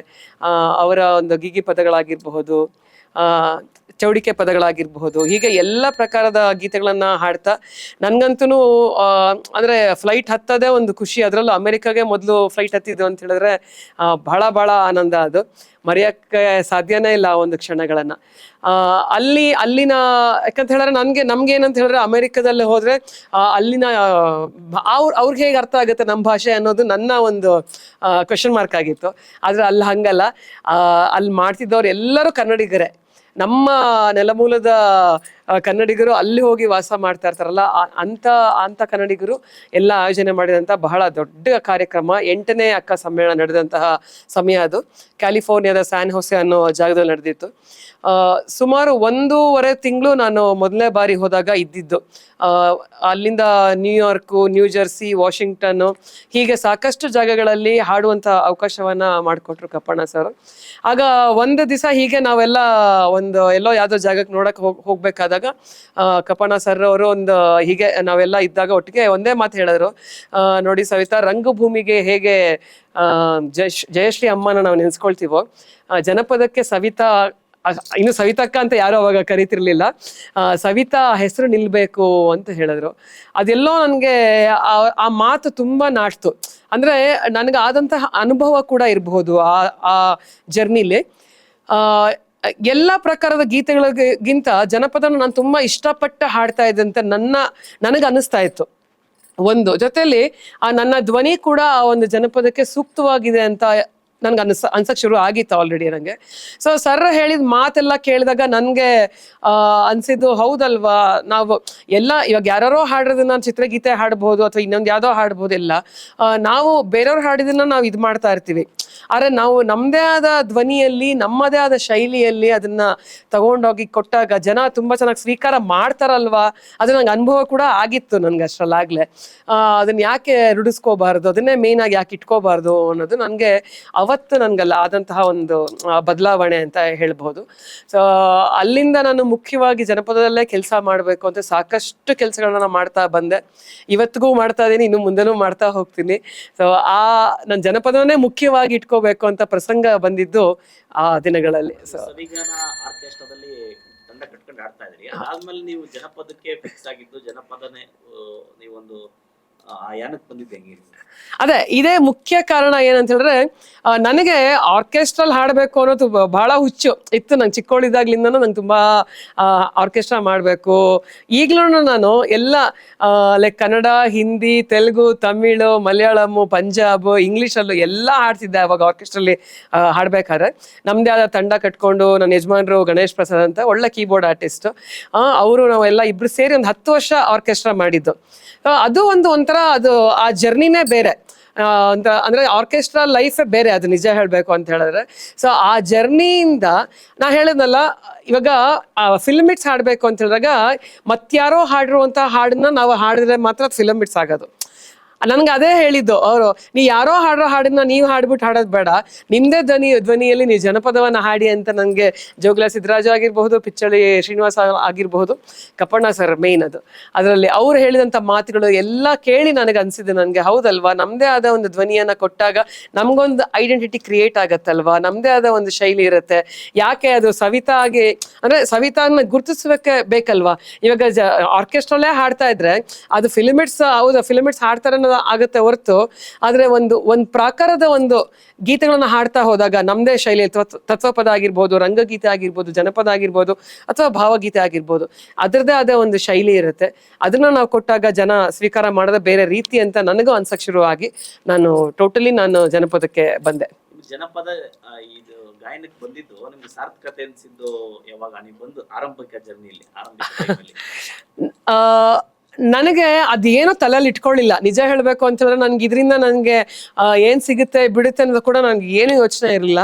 ಅವರ ಒಂದು ಗಿಗಿ ಪದಗಳಾಗಿರಬಹುದು. ಚೌಡಿಕೆ ಪದಗಳಾಗಿರಬಹುದು, ಹೀಗೆ ಎಲ್ಲ ಪ್ರಕಾರದ ಗೀತೆಗಳನ್ನ ಹಾಡ್ತಾ ನನ್ಗಂತೂ ಅಂದ್ರೆ ಫ್ಲೈಟ್ ಹತ್ತದೇ ಒಂದು ಖುಷಿ, ಅದರಲ್ಲೂ ಅಮೆರಿಕಾಗೆ ಮೊದಲು ಫ್ಲೈಟ್ ಹತ್ತಿದ್ದು ಅಂತ ಹೇಳಿದ್ರೆ ಬಹಳ ಬಹಳ ಆನಂದ ಅದು. ಮರೆಯಕ್ಕೆ ಸಾಧ್ಯನೇ ಇಲ್ಲ ಒಂದು ಕ್ಷಣಗಳನ್ನ. ಅಲ್ಲಿ, ಅಲ್ಲಿನ, ಯಾಕಂತ ಹೇಳಿದ್ರೆ ನನ್ಗೆ ನಮ್ಗೆ ಏನಂತ ಹೇಳಿದ್ರೆ ಅಮೆರಿಕದಲ್ಲಿ ಹೋದ್ರೆ ಅಲ್ಲಿನ ಅವ್ರ, ಅವ್ರಿಗೆ ಹೇಗೆ ಅರ್ಥ ಆಗುತ್ತೆ ನಮ್ಮ ಭಾಷೆ ಅನ್ನೋದು ನನ್ನ ಒಂದು ಕ್ವಶನ್ ಮಾರ್ಕ್ ಆಗಿತ್ತು. ಆದ್ರೆ ಅಲ್ಲಿ ಹಂಗಲ್ಲ. ಅಲ್ಲಿ ಮಾಡ್ತಿದ್ದವ್ರು ಎಲ್ಲರೂ ಕನ್ನಡಿಗರೇ. ನಮ್ಮ ನೆಲಮೂಲದ ಕನ್ನಡಿಗರು ಅಲ್ಲಿ ಹೋಗಿ ವಾಸ ಮಾಡ್ತಾ ಇರ್ತಾರಲ್ಲ ಅಂತ ಅಂತ ಕನ್ನಡಿಗರು ಎಲ್ಲ ಆಯೋಜನೆ ಮಾಡಿದಂಥ ಬಹಳ ದೊಡ್ಡ ಕಾರ್ಯಕ್ರಮ. ಎಂಟನೇ ಅಕ್ಕ ಸಮ್ಮೇಳನ ನಡೆದಂತಹ ಸಮಯ ಅದು. ಕ್ಯಾಲಿಫೋರ್ನಿಯಾದ ಸ್ಯಾನ್ ಹೊಸೆ ಅನ್ನೋ ಜಾಗದಲ್ಲಿ ನಡೆದಿತ್ತು. ಸುಮಾರು ಒಂದೂವರೆ ತಿಂಗಳು ನಾನು ಮೊದಲನೇ ಬಾರಿ ಹೋದಾಗ ಇದ್ದಿದ್ದು. ಅಲ್ಲಿಂದ ನ್ಯೂಯಾರ್ಕು ನ್ಯೂ ಜರ್ಸಿ, ವಾಷಿಂಗ್ಟನ್ನು ಹೀಗೆ ಸಾಕಷ್ಟು ಜಾಗಗಳಲ್ಲಿ ಹಾಡುವಂಥ ಅವಕಾಶವನ್ನು ಮಾಡಿಕೊಟ್ರು ಕಪ್ಪಣ್ಣ ಸರ್. ಆಗ ಒಂದು ದಿವಸ ಹೀಗೆ ನಾವೆಲ್ಲ ಒಂದು ಎಲ್ಲೋ ಯಾವುದೋ ಜಾಗಕ್ಕೆ ನೋಡೋಕೆ ಹೋಗ್, ಹೋಗ್ಬೇಕಾದಾಗ ಆ, ಕಪಣ ಸರ್ ಅವರು ಒಂದು ಹೀಗೆ ನಾವೆಲ್ಲ ಇದ್ದಾಗ ಒಟ್ಟಿಗೆ ಒಂದೇ ಮಾತು ಹೇಳಿದ್ರು. ನೋಡಿ ಸವಿತಾ ರಂಗಭೂಮಿಗೆ ಹೇಗೆ ಜಯಶ್ರೀ ಅಮ್ಮನ ನಾವು ನೆನೆಸ್ಕೊಳ್ತೀವೋ ಜನಪದಕ್ಕೆ ಸವಿತಾ ಇನ್ನು ಸವಿತಕ್ಕ ಅಂತ ಯಾರು ಅವಾಗ ಕರಿತಿರ್ಲಿಲ್ಲ. ಸವಿತಾ ಹೆಸರು ನಿಲ್ಬೇಕು ಅಂತ ಹೇಳಿದ್ರು. ಅದೆಲ್ಲೋ ನನಗೆ ಆ ಮಾತು ತುಂಬಾ ನಾಟ್ತು ಅಂದ್ರೆ ನನಗೆ ಆದಂತಹ ಅನುಭವ ಕೂಡ ಇರಬಹುದು ಆ ಆ ಜರ್ನಿಲಿ. ಎಲ್ಲ ಪ್ರಕಾರದ ಗೀತೆಗಳಿಗಿಂತ ಜನಪದನ ನಾನು ತುಂಬಾ ಇಷ್ಟಪಟ್ಟು ಹಾಡ್ತಾ ಇದ್ದೆ ಅಂತ ನನ್ನ, ನನಗೆ ಅನಿಸ್ತಾ ಇತ್ತು. ಒಂದು ಜೊತೆಯಲ್ಲಿ ಆ ನನ್ನ ಧ್ವನಿ ಕೂಡ ಆ ಒಂದು ಜನಪದಕ್ಕೆ ಸೂಕ್ತವಾಗಿದೆ ಅಂತ ನನ್ಗೆ ಅನ್ಸ ಅನ್ಸಕ್ ಶುರು ಆಗಿತ್ತು ಆಲ್ರೆಡಿ ನನಗೆ ಸೊ ಸರ್ ಹೇಳಿದ ಮಾತೆಲ್ಲ ಕೇಳಿದಾಗ ನನಗೆ ಅನ್ಸಿದ್ದು ಹೌದಲ್ವಾ? ನಾವು ಎಲ್ಲ ಇವಾಗ ಯಾರೋ ಹಾಡೋದನ್ನ ಚಿತ್ರಗೀತೆ ಹಾಡ್ಬೋದು ಅಥವಾ ಇನ್ನೊಂದು ಯಾವುದೋ ಹಾಡ್ಬೋದು ಎಲ್ಲ ಆ, ನಾವು ಬೇರೆಯವ್ರು ಹಾಡಿದನ್ನ ನಾವು ಇದು ಮಾಡ್ತಾ ಇರ್ತೀವಿ. ಆದರೆ ನಾವು ನಮ್ಮದೇ ಆದ ಧ್ವನಿಯಲ್ಲಿ ನಮ್ಮದೇ ಆದ ಶೈಲಿಯಲ್ಲಿ ಅದನ್ನ ತಗೊಂಡೋಗಿ ಕೊಟ್ಟಾಗ ಜನ ತುಂಬಾ ಚೆನ್ನಾಗಿ ಸ್ವೀಕಾರ ಮಾಡ್ತಾರಲ್ವಾ? ಅದು ನಂಗೆ ಅನುಭವ ಕೂಡ ಆಗಿತ್ತು ನನ್ಗೆ ಅಷ್ಟರಲ್ಲಾಗ್ಲೇ. ಅದನ್ನ ಯಾಕೆ ರೂಢಿಸ್ಕೋಬಾರ್ದು ಅದನ್ನೇ ಮೇನ್ ಆಗಿ ಯಾಕೆ ಇಟ್ಕೋಬಾರ್ದು ಅನ್ನೋದು ನನಗೆ ಅವತ್ತು ನನಗಲ್ಲ ಆದಂತಹ ಒಂದು ಬದಲಾವಣೆ ಅಂತ ಹೇಳ್ಬೋದು ಸೊ ಅಲ್ಲಿಂದ ನಾನು ಮುಖ್ಯವಾಗಿ ಜನಪದದಲ್ಲೇ ಕೆಲಸ ಮಾಡಬೇಕು ಅಂತ ಸಾಕಷ್ಟು ಕೆಲಸಗಳನ್ನ ಮಾಡ್ತಾ ಬಂದೆ. ಇವತ್ತಿಗೂ ಮಾಡ್ತಾ ಇದ್ದೀನಿ ಇನ್ನು ಮುಂದೆನೂ ಮಾಡ್ತಾ ಹೋಗ್ತೀನಿ. ಸೊ ಆ ನನ್ನ ಜನಪದವನ್ನೇ ಮುಖ್ಯವಾಗಿ ಇಟ್ಕೋಬೇಕು ಅಂತ ಪ್ರಸಂಗ ಬಂದಿದ್ದು ಆ ದಿನಗಳಲ್ಲಿ. ಸೊ ಆಡ್ತಾ ಇದ್ರಿ ನೀವು ಜನಪದಕ್ಕೆ ಫಿಕ್ಸ್ ಆಗಿದ್ದು ಜನಪದನೇ ನೀವೊಂದು ಆ ಯಾನಕ್ಕೆ ಬಂದಿದ್ದೆ? ಅದೇ, ಇದೇ ಮುಖ್ಯ ಕಾರಣ ಏನಂತ ಹೇಳಿದ್ರೆ ನನಗೆ ಆರ್ಕೆಸ್ಟ್ರಲ್ ಹಾಡಬೇಕು ಅನ್ನೋದು ಬಹಳ ಹುಚ್ಚು. ಇತ್ತು ನಂಗೆ ಚಿಕ್ಕವಳಿದ್ದಾಗ್ಲಿಂದ ನಂಗೆ ತುಂಬಾ ಆರ್ಕೆಸ್ಟ್ರಾ ಮಾಡಬೇಕು. ಈಗಲೂ ನಾನು ಎಲ್ಲ ಲೈಕ್ ಕನ್ನಡ, ಹಿಂದಿ, ತೆಲುಗು, ತಮಿಳು ಮಲಯಾಳಮ್ ಪಂಜಾಬ್, ಇಂಗ್ಲೀಷಲ್ಲೂ ಎಲ್ಲ ಹಾಡ್ತಿದ್ದೆ ಅವಾಗ ಆರ್ಕೆಸ್ಟ್ರಲ್ಲಿ ಹಾಡ್ಬೇಕಾದ್ರೆ. ನಮ್ದೇ ಆದ ತಂಡ ಕಟ್ಕೊಂಡು ನನ್ನ ಯಜಮಾನ್ರು ಗಣೇಶ್ ಪ್ರಸಾದ್ ಅಂತ ಒಳ್ಳೆ ಕೀಬೋರ್ಡ್ ಆರ್ಟಿಸ್ಟ್. ಅವರು ನಾವೆಲ್ಲ ಇಬ್ರು ಸೇರಿ ಒಂದು ಹತ್ತು ವರ್ಷ ಆರ್ಕೆಸ್ಟ್ರಾ ಮಾಡಿದ್ದು. ಅದು ಒಂದು ಒಂಥರ ಅದು ಆ ಜರ್ನಿನೇ ಬೇರೆ. ಅಂತ ಅಂದ್ರೆ ಆರ್ಕೆಸ್ಟ್ರಾ ಲೈಫೇ ಬೇರೆ ಅದು ನಿಜ ಹೇಳಬೇಕು ಅಂತ ಹೇಳಿದ್ರೆ. ಸೊ ಆ ಜರ್ನಿಯಿಂದ ನಾ ಹೇಳಿದ್ನಲ್ಲ ಇವಾಗ ಫಿಲ್ಮ್ ಇಟ್ಸ್ ಹಾಡಬೇಕು ಅಂತ ಹೇಳಿದಾಗ ಮತ್ತಾರೋ ಹಾಡಿರುವಂಥ ಹಾಡನ್ನ ನಾವು ಹಾಡಿದ್ರೆ ಮಾತ್ರ ಫಿಲಮ್ ಇಟ್ಸ್ ಆಗೋದು. ನನ್ಗೆ ಅದೇ ಹೇಳಿದ್ದು, ಅವರು, ನೀ ಯಾರೋ ಹಾಡೋ ಹಾಡನ್ನ ನೀವು ಹಾಡ್ಬಿಟ್ಟು ಹಾಡೋದು ಬೇಡ. ನಿಮ್ಮದೇ ಧ್ವನಿ, ಧ್ವನಿಯಲ್ಲಿ ನೀವು ಜನಪದವನ್ನ ಹಾಡಿ ಅಂತ ನನಗೆ ಜೋಗ್ಲ ಸಿದ್ದರಾಜು ಆಗಿರಬಹುದು, ಪಿಚ್ಚಳಿ ಶ್ರೀನಿವಾಸ ಆಗಿರಬಹುದು, ಕಪ್ಪಣ್ಣ ಸರ್ ಮೇನ್ ಅದು. ಅದರಲ್ಲಿ ಅವ್ರು ಹೇಳಿದಂಥ ಮಾತುಗಳು ಎಲ್ಲ ಕೇಳಿ ನನಗೆ ಅನ್ಸಿದ್ದು ನನಗೆ, ಹೌದಲ್ವಾ? ನಮ್ಮದೇ ಆದ ಒಂದು ಧ್ವನಿಯನ್ನು ಕೊಟ್ಟಾಗ ನಮ್ಗೊಂದು ಐಡೆಂಟಿಟಿ ಕ್ರಿಯೇಟ್ ಆಗತ್ತಲ್ವಾ? ನಮ್ಮದೇ ಆದ ಒಂದು ಶೈಲಿ ಇರುತ್ತೆ. ಯಾಕೆ ಅದು ಸವಿತಾ ಆಗಿ ಅಂದ್ರೆ ಸವಿತಾನ ಬೇಕಲ್ವಾ? ಇವಾಗ ಜ ಆರ್ಕೆಸ್ಟ್ರಲ್ಲೇ ಹಾಡ್ತಾ ಇದ್ರೆ, ಅದು ಫಿಲಿಮಿಟ್ಸ್ ಹೌದು ಫಿಲಿಮಿಟ್ಸ್ ಹಾಡ್ತಾರೆ ಅನ್ನೋದು ಆಗುತ್ತೆ ಹೊರತು ಆದ್ರೆ ಒಂದು ಒಂದು ಪ್ರಾಕಾರದ ಒಂದು ಗೀತೆಗಳನ್ನ ಹಾಡ್ತಾ ಹೋದಾಗ ನಮ್ಮದೇ ಶೈಲಿ ತತ್ವ ತತ್ವಪದ ಆಗಿರ್ಬೋದು ರಂಗಗೀತೆ ಆಗಿರ್ಬೋದು ಜನಪದ ಆಗಿರ್ಬೋದು ಅಥವಾ ಭಾವಗೀತೆ ಆಗಿರ್ಬೋದು ಅದರದೇ ಆದ ಒಂದು ಶೈಲಿ ಇರುತ್ತೆ. ಅದನ್ನ ನಾವು ಕೊಟ್ಟಾಗ ಜನ ಸ್ವೀಕಾರ ಮಾಡದ ಬೇರೆ ರೀತಿ ಅಂತ ನನಗೂ ಅನ್ಸಕ್ ಶುರುವಾಗಿ ನಾನು ಟೋಟಲಿ ನಾನು ಜನಪದಕ್ಕೆ ಬಂದೆ. ಜನಪದ ಇದು ಗಾಯನಕ್ಕೆ ಬಂದಿದ್ದು ನಿಮ್ಗೆ ಸಾರ್ಥಕತೆ ಅನ್ಸಿದ್ದು ಯಾವಾಗ? ನೀವು ಬಂದು ಆರಂಭಿಕ ಜರ್ನಿಯಲ್ಲಿ ಆರಂಭಿಕ ನನಗೆ ಅದೇನೋ ತಲೆಯಲ್ಲಿ ಇಟ್ಕೊಳ್ಳಿಲ್ಲ. ನಿಜ ಹೇಳಬೇಕು ಅಂತಂದ್ರೆ ನನಗೆ ಇದರಿಂದ ನನಗೆ ಏನು ಸಿಗುತ್ತೆ, ಬಿಡುತ್ತೆ ಅನ್ನೋದು ಕೂಡ ನನಗೆ ಏನು ಯೋಚನೆ ಇರಲಿಲ್ಲ.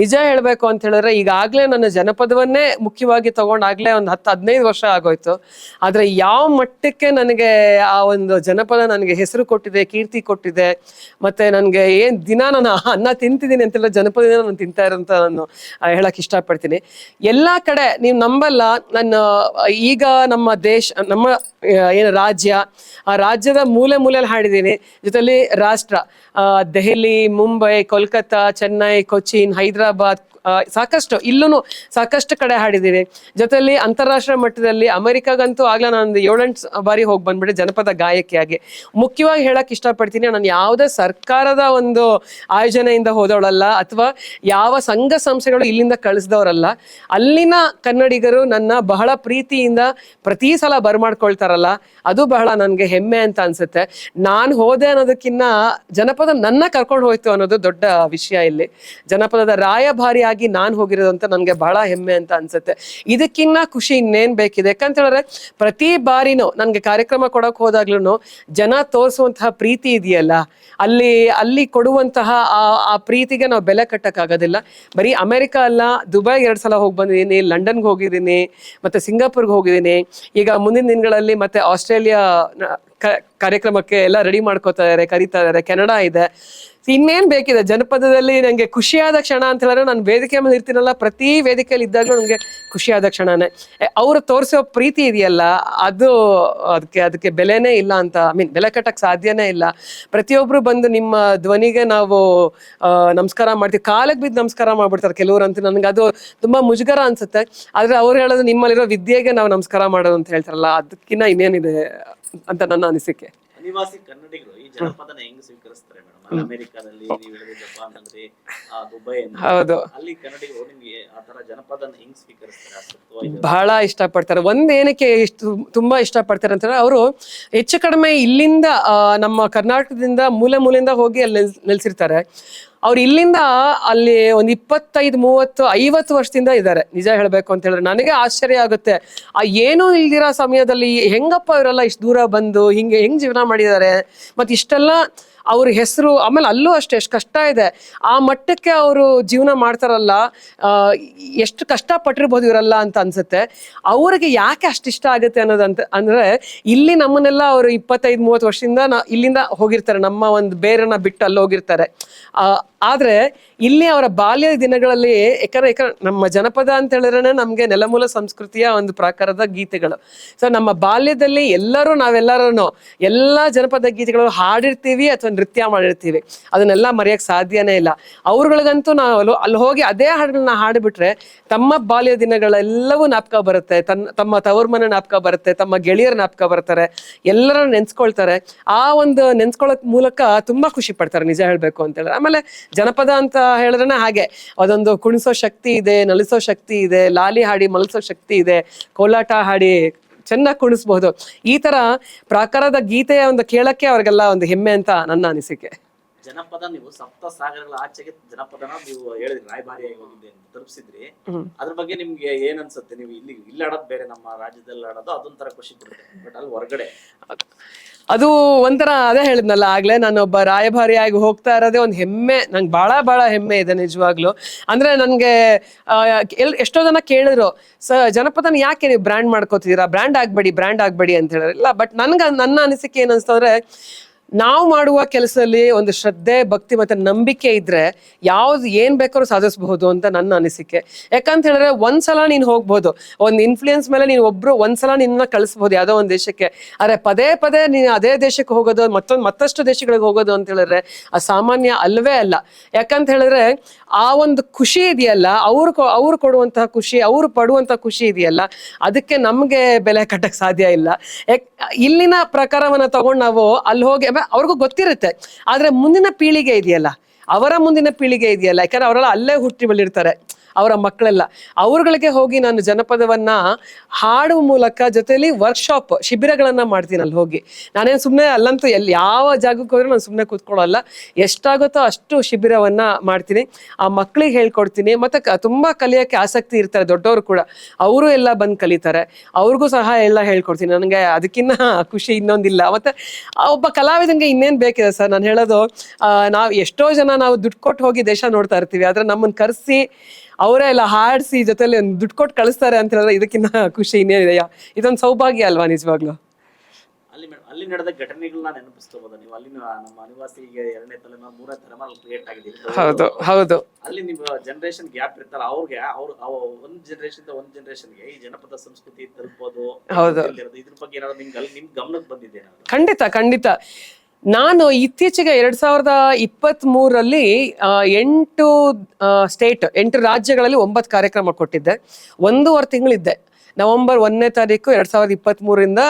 ನಿಜ ಹೇಳಬೇಕು ಅಂತ ಹೇಳಿದ್ರೆ ಈಗಾಗಲೇ ನನ್ನ ಜನಪದವನ್ನೇ ಮುಖ್ಯವಾಗಿ ತಗೊಂಡಾಗ್ಲೇ ಒಂದು ಹತ್ತು ಹದಿನೈದು ವರ್ಷ ಆಗೋಯ್ತು. ಆದರೆ ಯಾವ ಮಟ್ಟಕ್ಕೆ ನನಗೆ ಆ ಒಂದು ಜನಪದ ನನಗೆ ಹೆಸರು ಕೊಟ್ಟಿದೆ, ಕೀರ್ತಿ ಕೊಟ್ಟಿದೆ, ಮತ್ತೆ ನನಗೆ ಏನು ದಿನ ನಾನು ಅನ್ನ ತಿಂತಿದ್ದೀನಿ ಅಂತೆಲ್ಲ ಜನಪದದಿಂದ ನಾನು ತಿಂತಾ ಇರೋಂತ ನಾನು ಹೇಳಕ್ಕೆ ಹೇಳಕ್ ಇಷ್ಟಪಡ್ತೀನಿ. ಎಲ್ಲ ಕಡೆ ನೀವು ನಂಬಲ್ಲ, ನನ್ನ, ಈಗ ನಮ್ಮ ದೇಶ, ನಮ್ಮ ಏನು ರಾಜ್ಯ ಆ ರಾಜ್ಯದ ಮೂಲೆ ಮೂಲೆಯಲ್ಲಿ ಹಾಡಿದ್ದೀನಿ. ಜೊತೆಲಿ ರಾಷ್ಟ್ರ ದೆಹಲಿ ಮುಂಬೈ ಕೋಲ್ಕತ್ತಾ ಚೆನ್ನೈ ಕೊಚ್ಚಿನ್ ಹೈದರಾಬಾದ್ ಸಾಕಷ್ಟು ಇಲ್ಲೂ ಸಾಕಷ್ಟು ಕಡೆ ಹಾಡಿದ್ದೀನಿ ಜೊತೆಯಲ್ಲಿ ಅಂತಾರಾಷ್ಟ್ರೀಯ ಮಟ್ಟದಲ್ಲಿ ಅಮೆರಿಕಾಗಂತೂ ಆಗ್ಲೇ ನಾನು ಏಳೆಂಟು ಬಾರಿ ಹೋಗಿ ಬಂದ್ಬಿಟ್ಟೆ ಜನಪದ ಗಾಯಕಿಯಾಗಿ ಮುಖ್ಯವಾಗಿ ಹೇಳಕ್ಕೆ ಇಷ್ಟಪಡ್ತೀನಿ, ನಾನು ಯಾವುದೇ ಸರ್ಕಾರದ ಒಂದು ಆಯೋಜನೆಯಿಂದ ಹೋದವಳಲ್ಲ, ಅಥವಾ ಯಾವ ಸಂಘ ಸಂಸ್ಥೆಗಳು ಇಲ್ಲಿಂದ ಕಳಿಸಿದವರಲ್ಲ, ಅಲ್ಲಿನ ಕನ್ನಡಿಗರು ನನ್ನ ಬಹಳ ಪ್ರೀತಿಯಿಂದ ಪ್ರತಿ ಸಲ ಬರ್ಮಾಡ್ಕೊಳ್ತಾರಲ್ಲ, ಅದು ಬಹಳ ನನಗೆ ಹೆಮ್ಮೆ ಅಂತ ಅನ್ಸುತ್ತೆ. ನಾನು ಹೋದೆ ಅನ್ನೋದಕ್ಕಿಂತ ಜನಪದ ನನ್ನ ಕರ್ಕೊಂಡು ಹೋಯ್ತು ಅನ್ನೋದು ದೊಡ್ಡ ವಿಷಯ ಇಲ್ಲಿ. ಜನಪದದ ರಾಯಭಾರಿ ಭಾಗಿಯಾಗಿ ನಾನು ಹೋಗಿರೋದು ಅಂತ ನನಗೆ ಬಹಳ ಹೆಮ್ಮೆ ಅಂತ ಅನ್ಸುತ್ತೆ. ಇದಕ್ಕಿನ್ನ ಖುಷಿ ಇನ್ನೇನ್ ಬೇಕಿದೆ? ಯಾಕಂತ ಹೇಳಿದ್ರೆ, ಪ್ರತಿ ಬಾರಿನೂ ನನಗೆ ಕಾರ್ಯಕ್ರಮ ಕೊಡಕ್ ಹೋದಾಗ್ಲೂ ಜನ ತೋರಿಸುವಂತಹ ಪ್ರೀತಿ ಇದೆಯಲ್ಲ, ಅಲ್ಲಿ ಅಲ್ಲಿ ಕೊಡುವಂತಹ ಆ ಪ್ರೀತಿಗೆ ನಾವು ಬೆಲೆ ಕಟ್ಟಕ್ಕಾಗೋದಿಲ್ಲ. ಬರೀ ಅಮೆರಿಕ ಅಲ್ಲ, ದುಬೈ ಎರಡು ಸಲ ಹೋಗಿ ಬಂದಿದ್ದೀನಿ, ಲಂಡನ್ಗೆ ಹೋಗಿದ್ದೀನಿ, ಮತ್ತೆ ಸಿಂಗಾಪುರ್ಗೆ ಹೋಗಿದ್ದೀನಿ. ಈಗ ಮುಂದಿನ ದಿನಗಳಲ್ಲಿ ಮತ್ತೆ ಆಸ್ಟ್ರೇಲಿಯಾ ಕಾರ್ಯಕ್ರಮಕ್ಕೆ ಎಲ್ಲ ರೆಡಿ ಮಾಡ್ಕೋತಾ ಇದಾರೆ, ಕರೀತಾ ಇದಾರೆ, ಕೆನಡಾ ಇದೆ. ಇನ್ನೇನ್ ಬೇಕಿದೆ? ಜನಪದದಲ್ಲಿ ನಂಗೆ ಖುಷಿಯಾದ ಕ್ಷಣ ಅಂತ ಹೇಳಿದ್ರೆ ನಾನು ವೇದಿಕೆ ಮೇಲೆ ಇರ್ತೀನಲ್ಲ, ಪ್ರತಿ ವೇದಿಕೆಯಲ್ಲಿ ಇದ್ದಾಗ ನನಗೆ ಖುಷಿಯಾದ ಕ್ಷಣನೇ. ಅವ್ರು ತೋರಿಸೋ ಪ್ರೀತಿ ಇದೆಯಲ್ಲ, ಅದು ಅದಕ್ಕೆ ಅದಕ್ಕೆ ಬೆಲೆನೇ ಇಲ್ಲ ಅಂತ ಐ ಮೀನ್ ಬೆಲೆ ಕಟ್ಟಕ್ ಸಾಧ್ಯನೇ ಇಲ್ಲ. ಪ್ರತಿಯೊಬ್ರು ಬಂದು ನಿಮ್ಮ ಧ್ವನಿಗೆ ನಾವು ನಮಸ್ಕಾರ ಮಾಡ್ತೀವಿ. ಕಾಲಕ್ಕೆ ಬಿದ್ದು ನಮಸ್ಕಾರ ಮಾಡ್ಬಿಡ್ತಾರೆ ಕೆಲವರು ಅಂತ ನನಗೆ ಅದು ತುಂಬಾ ಮುಜುಗರ ಅನ್ಸುತ್ತೆ. ಆದ್ರೆ ಅವ್ರು ಹೇಳೋದು ನಿಮ್ಮಲ್ಲಿರೋ ವಿದ್ಯೆಗೆ ನಾವು ನಮಸ್ಕಾರ ಮಾಡೋದು ಅಂತ ಹೇಳ್ತಾರಲ್ಲ ಅದಕ್ಕಿಂತ ಇನ್ನೇನಿದೆ ಅಂತ ನನ್ನ ಅನಿಸಿಕೆ. ಕನ್ನಡಿಗರು ಈ ಜನಪದನ ಹೆಂಗ್ ಸ್ವೀಕರಿಸ್ತಾರೆ? ಅಮೆರಿಕಾದಲ್ಲಿ ನೀವು ಜಪಾನ್ ಅಂದ್ರೆ ದುಬೈ ಹೌದು. ಅಲ್ಲಿ ಕನ್ನಡಿಗರು ನಿಮ್ಗೆ ಆ ತರ ಜನಪದ ಹೆಂಗ್ ಸ್ವೀಕರಿಸ್ತಾರೆ? ಬಹಳ ಇಷ್ಟಪಡ್ತಾರೆ. ಒಂದ್ ಏನಕ್ಕೆ ಇಷ್ಟು ತುಂಬಾ ಇಷ್ಟಪಡ್ತಾರೆ ಅಂತಂದ್ರೆ ಅವರು ಹೆಚ್ಚು ಕಡಿಮೆ ಇಲ್ಲಿಂದ ನಮ್ಮ ಕರ್ನಾಟಕದಿಂದ ಮೂಲೆ ಮೂಲೆಯಿಂದ ಹೋಗಿ ಅಲ್ಲಿ ನೆಲೆಸಿರ್ತಾರೆ. ಅವ್ರು ಇಲ್ಲಿಂದ ಅಲ್ಲಿ ಒಂದು ಇಪ್ಪತ್ತೈದು, ಮೂವತ್ತು, ಐವತ್ತು ವರ್ಷದಿಂದ ಇದ್ದಾರೆ. ನಿಜ ಹೇಳಬೇಕು ಅಂತ ಹೇಳಿದ್ರೆ ನನಗೆ ಆಶ್ಚರ್ಯ ಆಗುತ್ತೆ. ಆ ಏನೂ ಇಲ್ದಿರೋ ಸಮಯದಲ್ಲಿ ಹೆಂಗಪ್ಪ ಇವರೆಲ್ಲ ಇಷ್ಟು ದೂರ ಬಂದು ಹಿಂಗೆ ಹೆಂಗ್ ಜೀವನ ಮಾಡಿದ್ದಾರೆ? ಮತ್ತು ಇಷ್ಟೆಲ್ಲ ಅವ್ರ ಹೆಸರು ಆಮೇಲೆ ಅಲ್ಲೂ ಅಷ್ಟೇ, ಎಷ್ಟು ಕಷ್ಟ ಇದೆ. ಆ ಮಟ್ಟಕ್ಕೆ ಅವರು ಜೀವನ ಮಾಡ್ತಾರಲ್ಲ ಎಷ್ಟು ಎಷ್ಟು ಪಟ್ಟಿರ್ಬೋದು ಇವರೆಲ್ಲ ಅಂತ ಅನ್ಸುತ್ತೆ. ಅವ್ರಿಗೆ ಯಾಕೆ ಅಷ್ಟು ಇಷ್ಟ ಆಗುತ್ತೆ ಅನ್ನೋದಂತ, ಅಂದ್ರೆ ಇಲ್ಲಿ ನಮ್ಮನ್ನೆಲ್ಲ ಅವರು ಇಪ್ಪತ್ತೈದು, ಮೂವತ್ತು ವರ್ಷದಿಂದ ನಾ ಇಲ್ಲಿಂದ ಹೋಗಿರ್ತಾರೆ. ನಮ್ಮ ಒಂದು ಬೇರನ್ನ ಬಿಟ್ಟು ಅಲ್ಲಿ ಹೋಗಿರ್ತಾರೆ ಆದ್ರೆ ಇಲ್ಲಿ ಅವರ ಬಾಲ್ಯ ದಿನಗಳಲ್ಲಿ ಯಾಕಂದ್ರೆ ಯಾಕಂದ್ರೆ ನಮ್ಮ ಜನಪದ ಅಂತ ಹೇಳಿದ್ರೆ ನಮಗೆ ನೆಲಮೂಲ ಸಂಸ್ಕೃತಿಯ ಒಂದು ಪ್ರಕಾರದ ಗೀತೆಗಳು. ಸೊ ನಮ್ಮ ಬಾಲ್ಯದಲ್ಲಿ ಎಲ್ಲರೂ ನಾವೆಲ್ಲರೂ ಎಲ್ಲ ಜನಪದ ಗೀತೆಗಳು ಹಾಡಿರ್ತೀವಿ ಅಥವಾ ನೃತ್ಯ ಮಾಡಿರ್ತೀವಿ. ಅದನ್ನೆಲ್ಲ ಮರೆಯೋಕ್ಕೆ ಸಾಧ್ಯನೇ ಇಲ್ಲ. ಅವ್ರಗಳಿಗಂತೂ ನಾವು ಅಲ್ಲಿ- ಹೋಗಿ ಅದೇ ಹಾಡುಗಳನ್ನ ಹಾಡಿಬಿಟ್ರೆ ತಮ್ಮ ಬಾಲ್ಯ ದಿನಗಳೆಲ್ಲವೂ ನಾಪಕ ಬರುತ್ತೆ. ತನ್ನ ತಮ್ಮ ತವರ ಮನೆ ಜ್ಞಾಪಕ ಬರುತ್ತೆ. ತಮ್ಮ ಗೆಳೆಯರ ನಾಪಕ ಬರ್ತಾರೆ. ಎಲ್ಲರೂ ನೆನ್ಸ್ಕೊಳ್ತಾರೆ. ಆ ಒಂದು ನೆನ್ಸ್ಕೊಳ್ಳೋಕ್ ಮೂಲಕ ತುಂಬಾ ಖುಷಿ ಪಡ್ತಾರೆ. ನಿಜ ಹೇಳಬೇಕು ಅಂತ ಹೇಳಿದ್ರೆ. ಆಮೇಲೆ ಜನಪದ ಅಂತ ಹೇಳಿದ್ರೆ ಹಾಗೆ. ಅದೊಂದು ಕುಣಿಸೋ ಶಕ್ತಿ ಇದೆ, ನಲಿಸೋ ಶಕ್ತಿ ಇದೆ, ಲಾಲಿ ಹಾಡಿ ಮಲಸೋ ಶಕ್ತಿ ಇದೆ, ಕೋಲಾಟ ಹಾಡಿ ಚೆನ್ನಾಗಿ ಕುಣಿಸ್ಬಹುದು. ಈ ತರ ಪ್ರಾಕಾರದ ಗೀತೆಯ ಒಂದು ಕೇಳಕ್ಕೆ ಅವ್ರಿಗೆಲ್ಲ ಒಂದು ಹೆಮ್ಮೆ ಅಂತ ನನ್ನ ಅನಿಸಿಕೆ. ಜನಪದ ನೀವು ಸಪ್ತ ಸಾಗರಗಳ ಆಚೆಗೆ ಜನಪದನ ನೀವು ಹೇಳಿದ್ರಿ ರಾಯಭಾರಿಯಾಗಿ ಹೋಗಿದ್ದೆ ಅಂತ ತಲುಪಿಸಿದ್ರಿ. ಅದ್ರ ಬಗ್ಗೆ ನಿಮ್ಗೆ ಏನ್ ಅನ್ಸುತ್ತೆ ನೀವು ಇಲ್ಲಿ ಇಲ್ಲಿ ಆಡೋದ್ ಬೇರೆ ನಮ್ಮ ರಾಜ್ಯದಲ್ಲಿ ಆಡೋದು ಅದೊಂಥರ ಖುಷಿ ಕೊಡುತ್ತೆ ಬಟ್ ಅಲ್ಲಿ ಹೊರಗಡೆ. ಅದು ಒಂಥರ ಅದೇ ಹೇಳಿದ್ನಲ್ಲ ಆಗ್ಲೇ ನಾನು ಒಬ್ಬ ರಾಯಭಾರಿಯಾಗಿ ಹೋಗ್ತಾ ಇರೋದೇ ಒಂದು ಹೆಮ್ಮೆ ನಂಗೆ ಬಹಳ ಬಹಳ ಹೆಮ್ಮೆ ಇದೆ ನಿಜವಾಗ್ಲೂ. ಅಂದ್ರೆ ನನ್ಗೆ ಎಲ್ ಎಷ್ಟೋ ಜನ ಕೇಳಿದ್ರು ಸ ಜನಪದನ ಯಾಕೆ ನೀವು ಬ್ರ್ಯಾಂಡ್ ಮಾಡ್ಕೋತಿದ್ದೀರಾ? ಬ್ರ್ಯಾಂಡ್ ಆಗ್ಬೇಡಿ ಬ್ರ್ಯಾಂಡ್ ಆಗ್ಬೇಡಿ ಅಂತ ಹೇಳಿದ್ರೆ. ಇಲ್ಲ ಬಟ್ ನನ್ಗೆ ನನ್ನ ಅನಿಸಿಕೆ ಏನು ಅನ್ಸ್ತಂದ್ರೆ ನಾವು ಮಾಡುವ ಕೆಲಸದಲ್ಲಿ ಒಂದು ಶ್ರದ್ಧೆ, ಭಕ್ತಿ ಮತ್ತೆ ನಂಬಿಕೆ ಇದ್ರೆ ಯಾವ್ದು ಏನ್ ಬೇಕಾದ್ರೂ ಸಾಧಿಸಬಹುದು ಅಂತ ನನ್ನ ಅನಿಸಿಕೆ. ಯಾಕಂತ ಹೇಳಿದ್ರೆ ಒಂದ್ಸಲ ನೀನು ಹೋಗ್ಬೋದು. ಒಂದು ಇನ್ಫ್ಲೂಯೆನ್ಸ್ ಮೇಲೆ ನೀನ್ ಒಬ್ರು ಒಂದ್ಸಲ ನಿನ್ನ ಕಳಿಸ್ಬೋದು ಯಾವುದೋ ಒಂದು ದೇಶಕ್ಕೆ. ಆದರೆ ಪದೇ ಪದೇ ನೀನು ಅದೇ ದೇಶಕ್ಕೆ ಹೋಗೋದು, ಮತ್ತೊಂದು ಮತ್ತಷ್ಟು ದೇಶಗಳಿಗೆ ಹೋಗೋದು ಅಂತ ಹೇಳಿದ್ರೆ ಆ ಸಾಮಾನ್ಯ ಅಲ್ವೇ ಅಲ್ಲ. ಯಾಕಂತ ಹೇಳಿದ್ರೆ ಆ ಒಂದು ಖುಷಿ ಇದೆಯಲ್ಲ, ಅವ್ರು ಅವ್ರು ಕೊಡುವಂತಹ ಖುಷಿ, ಅವ್ರು ಪಡುವಂತಹ ಖುಷಿ ಇದೆಯಲ್ಲ, ಅದಕ್ಕೆ ನಮಗೆ ಬೆಲೆ ಕಟ್ಟಕ್ಕೆ ಸಾಧ್ಯ ಇಲ್ಲ. ಇಲ್ಲಿನ ಪ್ರಕಾರವನ್ನ ತಗೊಂಡು ನಾವು ಅಲ್ಲಿ ಹೋಗಿ ಆಮೇಲೆ ಅವ್ರಿಗೂ ಗೊತ್ತಿರುತ್ತೆ. ಆದ್ರೆ ಮುಂದಿನ ಪೀಳಿಗೆ ಇದೆಯಲ್ಲ, ಅವರ ಮುಂದಿನ ಪೀಳಿಗೆ ಇದೆಯಲ್ಲ, ಯಾಕಂದ್ರೆ ಅವರೆಲ್ಲ ಅಲ್ಲೇ ಹುಟ್ಟಿ ಬೆಳಿರ್ತಾರೆ. ಅವರ ಮಕ್ಕಳೆಲ್ಲ. ಅವ್ರಗಳಿಗೆ ಹೋಗಿ ನಾನು ಜನಪದವನ್ನ ಹಾಡುವ ಮೂಲಕ ಜೊತೆಯಲ್ಲಿ ವರ್ಕ್ಶಾಪ್ ಶಿಬಿರಗಳನ್ನ ಮಾಡ್ತೀನಿ ಅಲ್ಲಿ ಹೋಗಿ. ನಾನೇನು ಸುಮ್ಮನೆ ಅಲ್ಲಂತೂ ಎಲ್ಲಿ ಯಾವ ಜಾಗಕ್ಕೆ ಹೋದ್ರೂ ನಾನು ಸುಮ್ಮನೆ ಕೂತ್ಕೊಳ್ಳಲ್ಲ. ಎಷ್ಟಾಗುತ್ತೋ ಅಷ್ಟು ಶಿಬಿರವನ್ನ ಮಾಡ್ತೀನಿ. ಆ ಮಕ್ಕಳಿಗೆ ಹೇಳ್ಕೊಡ್ತೀನಿ. ಮತ್ತೆ ತುಂಬಾ ಕಲಿಯೋಕ್ಕೆ ಆಸಕ್ತಿ ಇರ್ತಾರೆ ದೊಡ್ಡವರು ಕೂಡ. ಅವರು ಎಲ್ಲ ಬಂದು ಕಲಿತಾರೆ. ಅವ್ರಿಗೂ ಸಹ ಎಲ್ಲ ಹೇಳ್ಕೊಡ್ತೀನಿ. ನನಗೆ ಅದಕ್ಕಿನ್ನ ಖುಷಿ ಇನ್ನೊಂದಿಲ್ಲ. ಮತ್ತೆ ಒಬ್ಬ ಕಲಾವಿದಂಗೆ ಇನ್ನೇನು ಬೇಕಿದೆ ಸರ್? ನಾನು ಹೇಳೋದು ನಾವು ಎಷ್ಟೋ ಜನ ನಾವು ದುಡ್ಡು ಕೊಟ್ಟು ಹೋಗಿ ದೇಶ ನೋಡ್ತಾ ಇರ್ತೀವಿ. ಆದ್ರೆ ನಮ್ಮನ್ನ ಕರೆಸಿ ಅವರೇ ಎಲ್ಲ ಹಾಡಿಸಿ ಜೊತೆಲಿ ಒಂದು ದುಡ್ಡು ಕೊಟ್ಟು ಕಳಿಸ್ತಾರೆ ಅಂತ ಹೇಳಿದ್ರೆ ಇದಕ್ಕಿಂತ ಖುಷಿ ಇನ್ನೇನಿದೆಯಾ ಇದೊಂದು ಸೌಭಾಗ್ಯ ಅಲ್ವಾ ನಿಜವಾಗ್ಲೂ? ಅಲ್ಲಿ ಮೇಡಮ್ ಅಲ್ಲಿ ನಡೆದ ಘಟನೆಗಳನ್ನ ನೆನಪಿಸ್ಕೋಬಹುದು ನೀವು ಅಲ್ಲಿ ನಮ್ಮ ಅನಿವಾಸಿಗೆ ಎರಡನೇ ತಲೆಮಾರು ಮೂರನೇ ತಲೆಮಾರು ಕ್ರಿಯೇಟ್ ಆಗಿದೆ ಹೌದು ಹೌದು. ಅಲ್ಲಿ ನಿಮ್ಮ ಜನರೇಷನ್ ಗ್ಯಾಪ್ ಇರ್ತಾರ ಅವ್ರಿಗೆ ಅವ್ರು ಅವ ಒಂದ್ ಜನರೇಷನ್ ಇಂದ ಒಂದ್ ಜನರೇಷನ್ಗೆ ಈ ಜನಪದ ಸಂಸ್ಕೃತಿ ತಲುಪೋದು ಹೌದು. ಇದ್ರ ಬಗ್ಗೆ ಏನಾದ್ರು ನಿಮ್ಗೆ ಅಲ್ಲಿ ನಿಮ್ ಗಮನಕ್ಕೆ ಬಂದಿದೆ ಖಂಡಿತ ಖಂಡಿತ. ನಾನು ಇತ್ತೀಚೆಗೆ ಎರಡ್ ಸಾವಿರದ ಇಪ್ಪತ್ತ್ ಮೂರಲ್ಲಿ ಎಂಟು ಸ್ಟೇಟ್ ಎಂಟು ರಾಜ್ಯಗಳಲ್ಲಿ ಒಂಬತ್ತು ಕಾರ್ಯಕ್ರಮ ಕೊಟ್ಟಿದ್ದೆ. ಒಂದೂವರೆ ತಿಂಗಳಿದ್ದೆ. ನವೆಂಬರ್ ಒಂದನೇ ತಾರೀಕು ಎರಡ್ ಸಾವಿರದ ಇಪ್ಪತ್ತ್ ಮೂರಿಂದ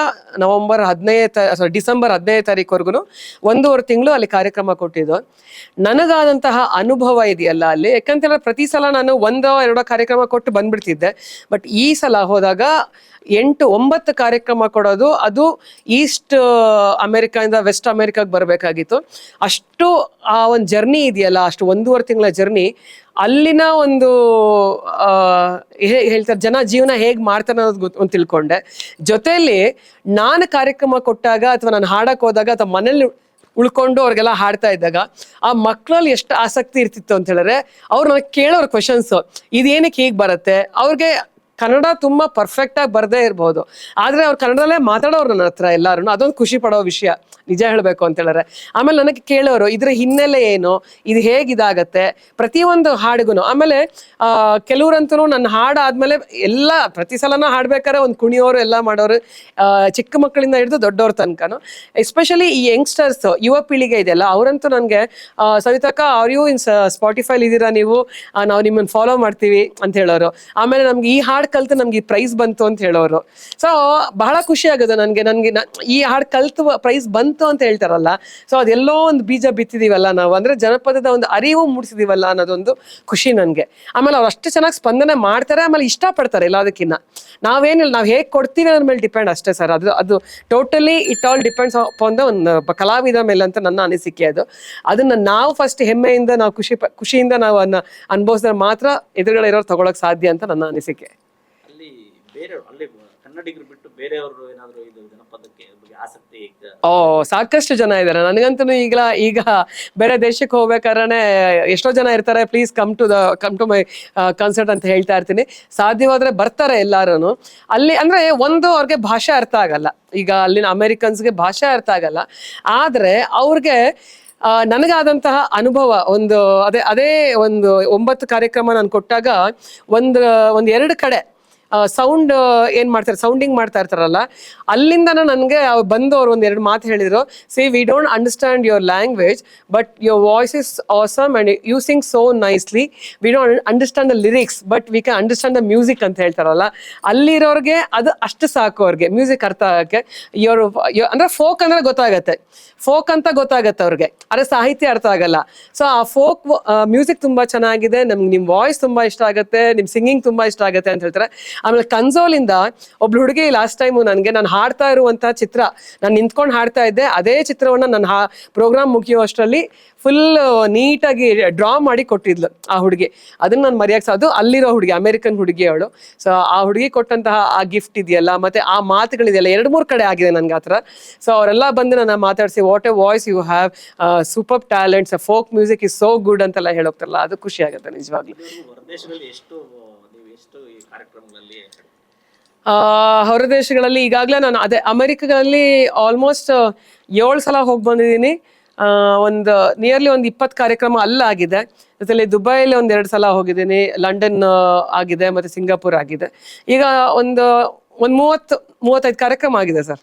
ನವೆಂಬರ್ ಹದಿನೈದು ಸಾರಿ ಡಿಸೆಂಬರ್ ಹದಿನೈದು ತಾರೀಕುವರೆಗೂ ಒಂದೂವರೆ ತಿಂಗಳು ಅಲ್ಲಿ ಕಾರ್ಯಕ್ರಮ ಕೊಟ್ಟಿದ್ದು. ನನಗಾದಂತಹ ಅನುಭವ ಇದೆಯಲ್ಲ ಅಲ್ಲಿ? ಯಾಕಂತೇಳಿದ್ರೆ ಪ್ರತಿ ಸಲ ನಾನು ಒಂದೋ ಎರಡೋ ಕಾರ್ಯಕ್ರಮ ಕೊಟ್ಟು ಬಂದ್ಬಿಡ್ತಿದ್ದೆ. ಬಟ್ ಈ ಸಲ ಹೋದಾಗ ಎಂಟು, ಒಂಬತ್ತು ಕಾರ್ಯಕ್ರಮ ಕೊಡೋದು, ಅದು ಈಸ್ಟ್ ಅಮೆರಿಕಾದಿಂದ ವೆಸ್ಟ್ ಅಮೆರಿಕಾಗೆ ಬರಬೇಕಾಗಿತ್ತು. ಅಷ್ಟು ಆ ಒಂದು ಜರ್ನಿ ಇದೆಯಲ್ಲ, ಅಷ್ಟು ಒಂದೂವರೆ ತಿಂಗಳ ಜರ್ನಿ, ಅಲ್ಲಿನ ಒಂದು ಹೇಳ್ತಾರೆ ಜನ ಜೀವನ ಹೇಗೆ ಮಾಡ್ತಾನೆ ಅನ್ನೋದು ಗೊತ್ತು ಒಂದು ತಿಳ್ಕೊಂಡೆ. ಜೊತೆಯಲ್ಲಿ ನಾನು ಕಾರ್ಯಕ್ರಮ ಕೊಟ್ಟಾಗ ಅಥವಾ ನಾನು ಹಾಡಕ್ಕೆ ಹೋದಾಗ ಅಥವಾ ಮನೇಲಿ ಉಳ್ಕೊಂಡು ಅವ್ರಿಗೆಲ್ಲ ಹಾಡ್ತಾ ಇದ್ದಾಗ, ಆ ಮಕ್ಕಳಲ್ಲಿ ಎಷ್ಟು ಆಸಕ್ತಿ ಇರ್ತಿತ್ತು ಅಂತ ಹೇಳಿದ್ರೆ, ಅವ್ರು ನನಗೆ ಕೇಳೋರು ಕ್ವಶನ್ಸ್ ಇದೇನಕ್ಕೆ ಹೀಗೆ ಬರುತ್ತೆ? ಅವ್ರಿಗೆ ಕನ್ನಡ ತುಂಬಾ ಪರ್ಫೆಕ್ಟ್ ಆಗಿ ಬರದೇ ಇರ್ಬೋದು. ಆದ್ರೆ ಅವ್ರು ಕನ್ನಡದಲ್ಲೇ ಮಾತಾಡೋರು ನನ್ನ ಹತ್ರ ಎಲ್ಲಾರು ಅದೊಂದು ಖುಷಿ ಪಡೋ ವಿಷಯ. ನಿಜ ಹೇಳಬೇಕು ಅಂತ ಹೇಳಿದ್ರೆ. ಆಮೇಲೆ ನನಗೆ ಕೇಳೋರು, ಇದ್ರ ಹಿನ್ನೆಲೆ ಏನು? ಇದು ಹೇಗೆ ಇದಾಗತ್ತೆ ಪ್ರತಿಯೊಂದು ಹಾಡಿಗೂ ಆಮೇಲೆ ಕೆಲವರಂತೂ ನನ್ನ ಹಾಡು ಆದ್ಮೇಲೆ ಎಲ್ಲ, ಪ್ರತಿ ಸಲನ ಹಾಡ್ಬೇಕಾದ್ರೆ ಒಂದು ಕುಣಿಯೋರು ಎಲ್ಲ ಮಾಡೋರು ಚಿಕ್ಕ ಮಕ್ಕಳಿಂದ ಹಿಡಿದು ದೊಡ್ಡವ್ರ ತನಕನು. ಎಸ್ಪೆಷಲಿ ಈ ಯಂಗ್ಸ್ಟರ್ಸ್ ಯುವ ಪೀಳಿಗೆ ಇದೆಯಲ್ಲ, ಅವರಂತೂ ನನಗೆ ಸವಿತಕ್ಕ ಆರ್ ಯು ಇನ್ ಸ್ಪಾಟಿಫೈಲ್ ಇದ್ದೀರಾ ನೀವು? ನಾವು ನಿಮ್ಮನ್ನು ಫಾಲೋ ಮಾಡ್ತೀವಿ ಅಂತ ಹೇಳೋರು. ಆಮೇಲೆ ನಮ್ಗೆ ಈ ಹಾಡು ಕಲ್ತು ನಮ್ಗೆ ಈ ಪ್ರೈಸ್ ಬಂತು ಅಂತ ಹೇಳೋರು. ಸೊ ಬಹಳ ಖುಷಿ ಆಗೋದು ನನಗೆ ನನಗೆ ಈ ಹಾಡು ಕಲ್ತು ಪ್ರೈಸ್ ಬಂತು ಅಂತ ಹೇಳ್ತಾರಲ್ಲ ಸೊ ಅದೆಲ್ಲೋ ಒಂದು ಬೀಜ ಬಿತ್ತಿದೀವಲ್ಲ ನಾವು, ಅಂದ್ರೆ ಜನಪದದ ಒಂದು ಅರಿವು ಮೂಡಿಸಿದೀವಲ್ಲ ಅನ್ನೋದೊಂದು ಖುಷಿ ನನಗೆ. ಆಮೇಲೆ ಅವ್ರು ಅಷ್ಟು ಚೆನ್ನಾಗಿ ಸ್ಪಂದನೆ ಮಾಡ್ತಾರೆ, ಆಮೇಲೆ ಇಷ್ಟಪಡ್ತಾರೆ ಎಲ್ಲದಕ್ಕಿಂತ ನಾವೇನಿಲ್ಲ, ನಾವು ಹೇಗೆ ಕೊಡ್ತೀವಿ ಅನ್ನೋ ಮೇಲೆ ಡಿಪೆಂಡ್ ಅಷ್ಟೇ ಸರ್ ಅದು ಅದು ಟೋಟಲಿ ಇಟ್ ಆಲ್ ಡಿಪೆಂಡ್ಸ್ ಒಂದು ಕಲಾವಿದ ಮೇಲೆ ಅಂತ ನನ್ನ ಅನಿಸಿಕೆ ಅದು. ಅದನ್ನ ನಾವು ಫಸ್ಟ್ ಹೆಮ್ಮೆಯಿಂದ, ನಾವು ಖುಷಿ ಖುಷಿಯಿಂದ ನಾವು ಅದನ್ನ ಅನುಭವಿಸಿದ್ರೆ ಮಾತ್ರ ಎದುರುಗಡೆ ಇರೋರು ತಗೊಳಕ್ ಸಾಧ್ಯ ಅಂತ ನನ್ನ ಅನಿಸಿಕೆ. ಓ, ಸಾಕಷ್ಟು ಜನ ಇದ್ದಾರೆ. ನನಗಂತೂ ಈಗ ಈಗ ಬೇರೆ ದೇಶಕ್ಕೆ ಹೋಗ್ಬೇಕಾದ್ರೆ ಎಷ್ಟೋ ಜನ ಇರ್ತಾರೆ. Please come to the come to my concert ಅಂತ ಹೇಳ್ತಾ ಇರ್ತೀನಿ. ಸಾಧ್ಯವಾದ್ರೆ ಬರ್ತಾರೆ ಎಲ್ಲಾರು ಅಲ್ಲಿ ಅಂದ್ರೆ ಒಂದು ಅವ್ರಿಗೆ ಭಾಷೆ ಅರ್ಥ ಆಗಲ್ಲ. ಈಗ ಅಲ್ಲಿನ ಅಮೆರಿಕನ್ಸ್ಗೆ ಭಾಷೆ ಅರ್ಥ ಆಗಲ್ಲ. ಆದ್ರೆ ಅವ್ರಿಗೆ ನನಗಾದಂತಹ ಅನುಭವ ಒಂದು, ಅದೇ ಅದೇ ಒಂದು ಒಂಬತ್ತು ಕಾರ್ಯಕ್ರಮ ನಾನು ಕೊಟ್ಟಾಗ ಒಂದು ಒಂದು ಎರಡು ಕಡೆ ಸೌಂಡ್ ಏನ್ ಮಾಡ್ತಾರೆ ಸೌಂಡಿಂಗ್ ಮಾಡ್ತಾ ಇರ್ತಾರಲ್ಲ ಅಲ್ಲಿಂದ ನನಗೆ ಬಂದು ಅವ್ರು ಒಂದ್ ಎರಡು ಮಾತು ಹೇಳಿದ್ರು see we don't understand your language but your voice is awesome and you sing so nicely we don't understand the lyrics but we can understand the music ಅಂತ ಹೇಳ್ತಾರಲ್ಲ. ಅಲ್ಲಿರೋರ್ಗೆ ಅದು ಅಷ್ಟು ಸಾಕು ಅವ್ರಿಗೆ ಮ್ಯೂಸಿಕ್ ಅರ್ಥ ಆಗಕ್ಕೆ. ಇವರು ಅಂದ್ರೆ ಫೋಕ್ ಅಂದ್ರೆ ಗೊತ್ತಾಗತ್ತೆ. ಫೋಕ್ ಅಂತ ಗೊತ್ತಾಗತ್ತೆ ಅವ್ರಿಗೆ. ಅರೆ ಸಾಹಿತ್ಯ ಅರ್ಥ ಆಗಲ್ಲ. ಸೊ ಆ ಫೋಕ್ ಮ್ಯೂಸಿಕ್ ತುಂಬಾ ಚೆನ್ನಾಗಿದೆ, ನಮ್ಗೆ ನಿಮ್ ವಾಯ್ಸ್ ತುಂಬಾ ಇಷ್ಟ ಆಗುತ್ತೆ, ನಿಮ್ ಸಿಂಗಿಂಗ್ ತುಂಬಾ ಇಷ್ಟ ಆಗುತ್ತೆ ಅಂತ ಹೇಳ್ತಾರೆ. ಆಮೇಲೆ ಕನ್ಸೋಲಿಂದ ಒಬ್ಳು ಹುಡುಗಿ ಲಾಸ್ಟ್ ಟೈಮು ನನಗೆ ನಾನು ಹಾಡ್ತಾ ಇರುವಂತಹ ಚಿತ್ರ, ನಾನು ನಿಂತ್ಕೊಂಡು ಹಾಡ್ತಾ ಇದ್ದೆ, ಅದೇ ಚಿತ್ರವನ್ನ ನನ್ನ ಹಾ ಪ್ರೋಗ್ರಾಮ್ ಮುಗಿಯುವಷ್ಟರಲ್ಲಿ ಫುಲ್ ನೀಟಾಗಿ ಡ್ರಾ ಮಾಡಿ ಕೊಟ್ಟಿದ್ಲು ಆ ಹುಡುಗಿ. ಅದನ್ನ ನಾನು ಮರೆಯಕ್ಕೆ ಸಾಧು ಅಲ್ಲಿರೋ ಹುಡುಗಿ ಅಮೆರಿಕನ್ ಹುಡುಗಿ ಅವಳು. ಸೊ ಆ ಹುಡುಗಿ ಕೊಟ್ಟಂತಹ ಆ ಗಿಫ್ಟ್ ಇದೆಯಲ್ಲ, ಮತ್ತೆ ಆ ಮಾತುಗಳಿದೆಯಲ್ಲ, ಎರಡು ಮೂರು ಕಡೆ ಆಗಿದೆ ನನ್ಗೆ ಆ ಥರ. ಸೊ ಅವರೆಲ್ಲ ಬಂದು ನನ್ನ ಮಾತಾಡಿಸಿ what a voice you have super talents folk music is so good ಅಂತೆಲ್ಲ ಹೇಳೋಗ್ತಾರಲ್ಲ, ಅದು ಖುಷಿ ಆಗುತ್ತೆ ನಿಜವಾಗ್ಲೂ. ಎಷ್ಟು ಈ ಕಾರ್ಯಕ್ರಮಗಳಲ್ಲಿ ಹೊರ ದೇಶಗಳಲ್ಲಿ ಈಗಾಗಲೇ ನಾನು ಅದೇ ಅಮೆರಿಕಗಳಲ್ಲಿ ಆಲ್ಮೋಸ್ಟ್ ಏಳು ಸಲ ಹೋಗಿ ಬಂದಿದ್ದೀನಿ. ಒಂದು ನಿಯರ್ಲಿ ಒಂದು ಇಪ್ಪತ್ತು ಕಾರ್ಯಕ್ರಮ ಅಲ್ಲಾಗಿದೆ ಜೊತೆಲಿ ದುಬೈಲಿ ಒಂದು ಎರಡು ಸಲ ಹೋಗಿದ್ದೀನಿ. ಲಂಡನ್ ಆಗಿದೆ, ಮತ್ತು ಸಿಂಗಾಪುರ್ ಆಗಿದೆ. ಈಗ ಒಂದು ಒಂದು ಮೂವತ್ತು, ಮೂವತ್ತೈದು ಕಾರ್ಯಕ್ರಮ ಆಗಿದೆ ಸರ್.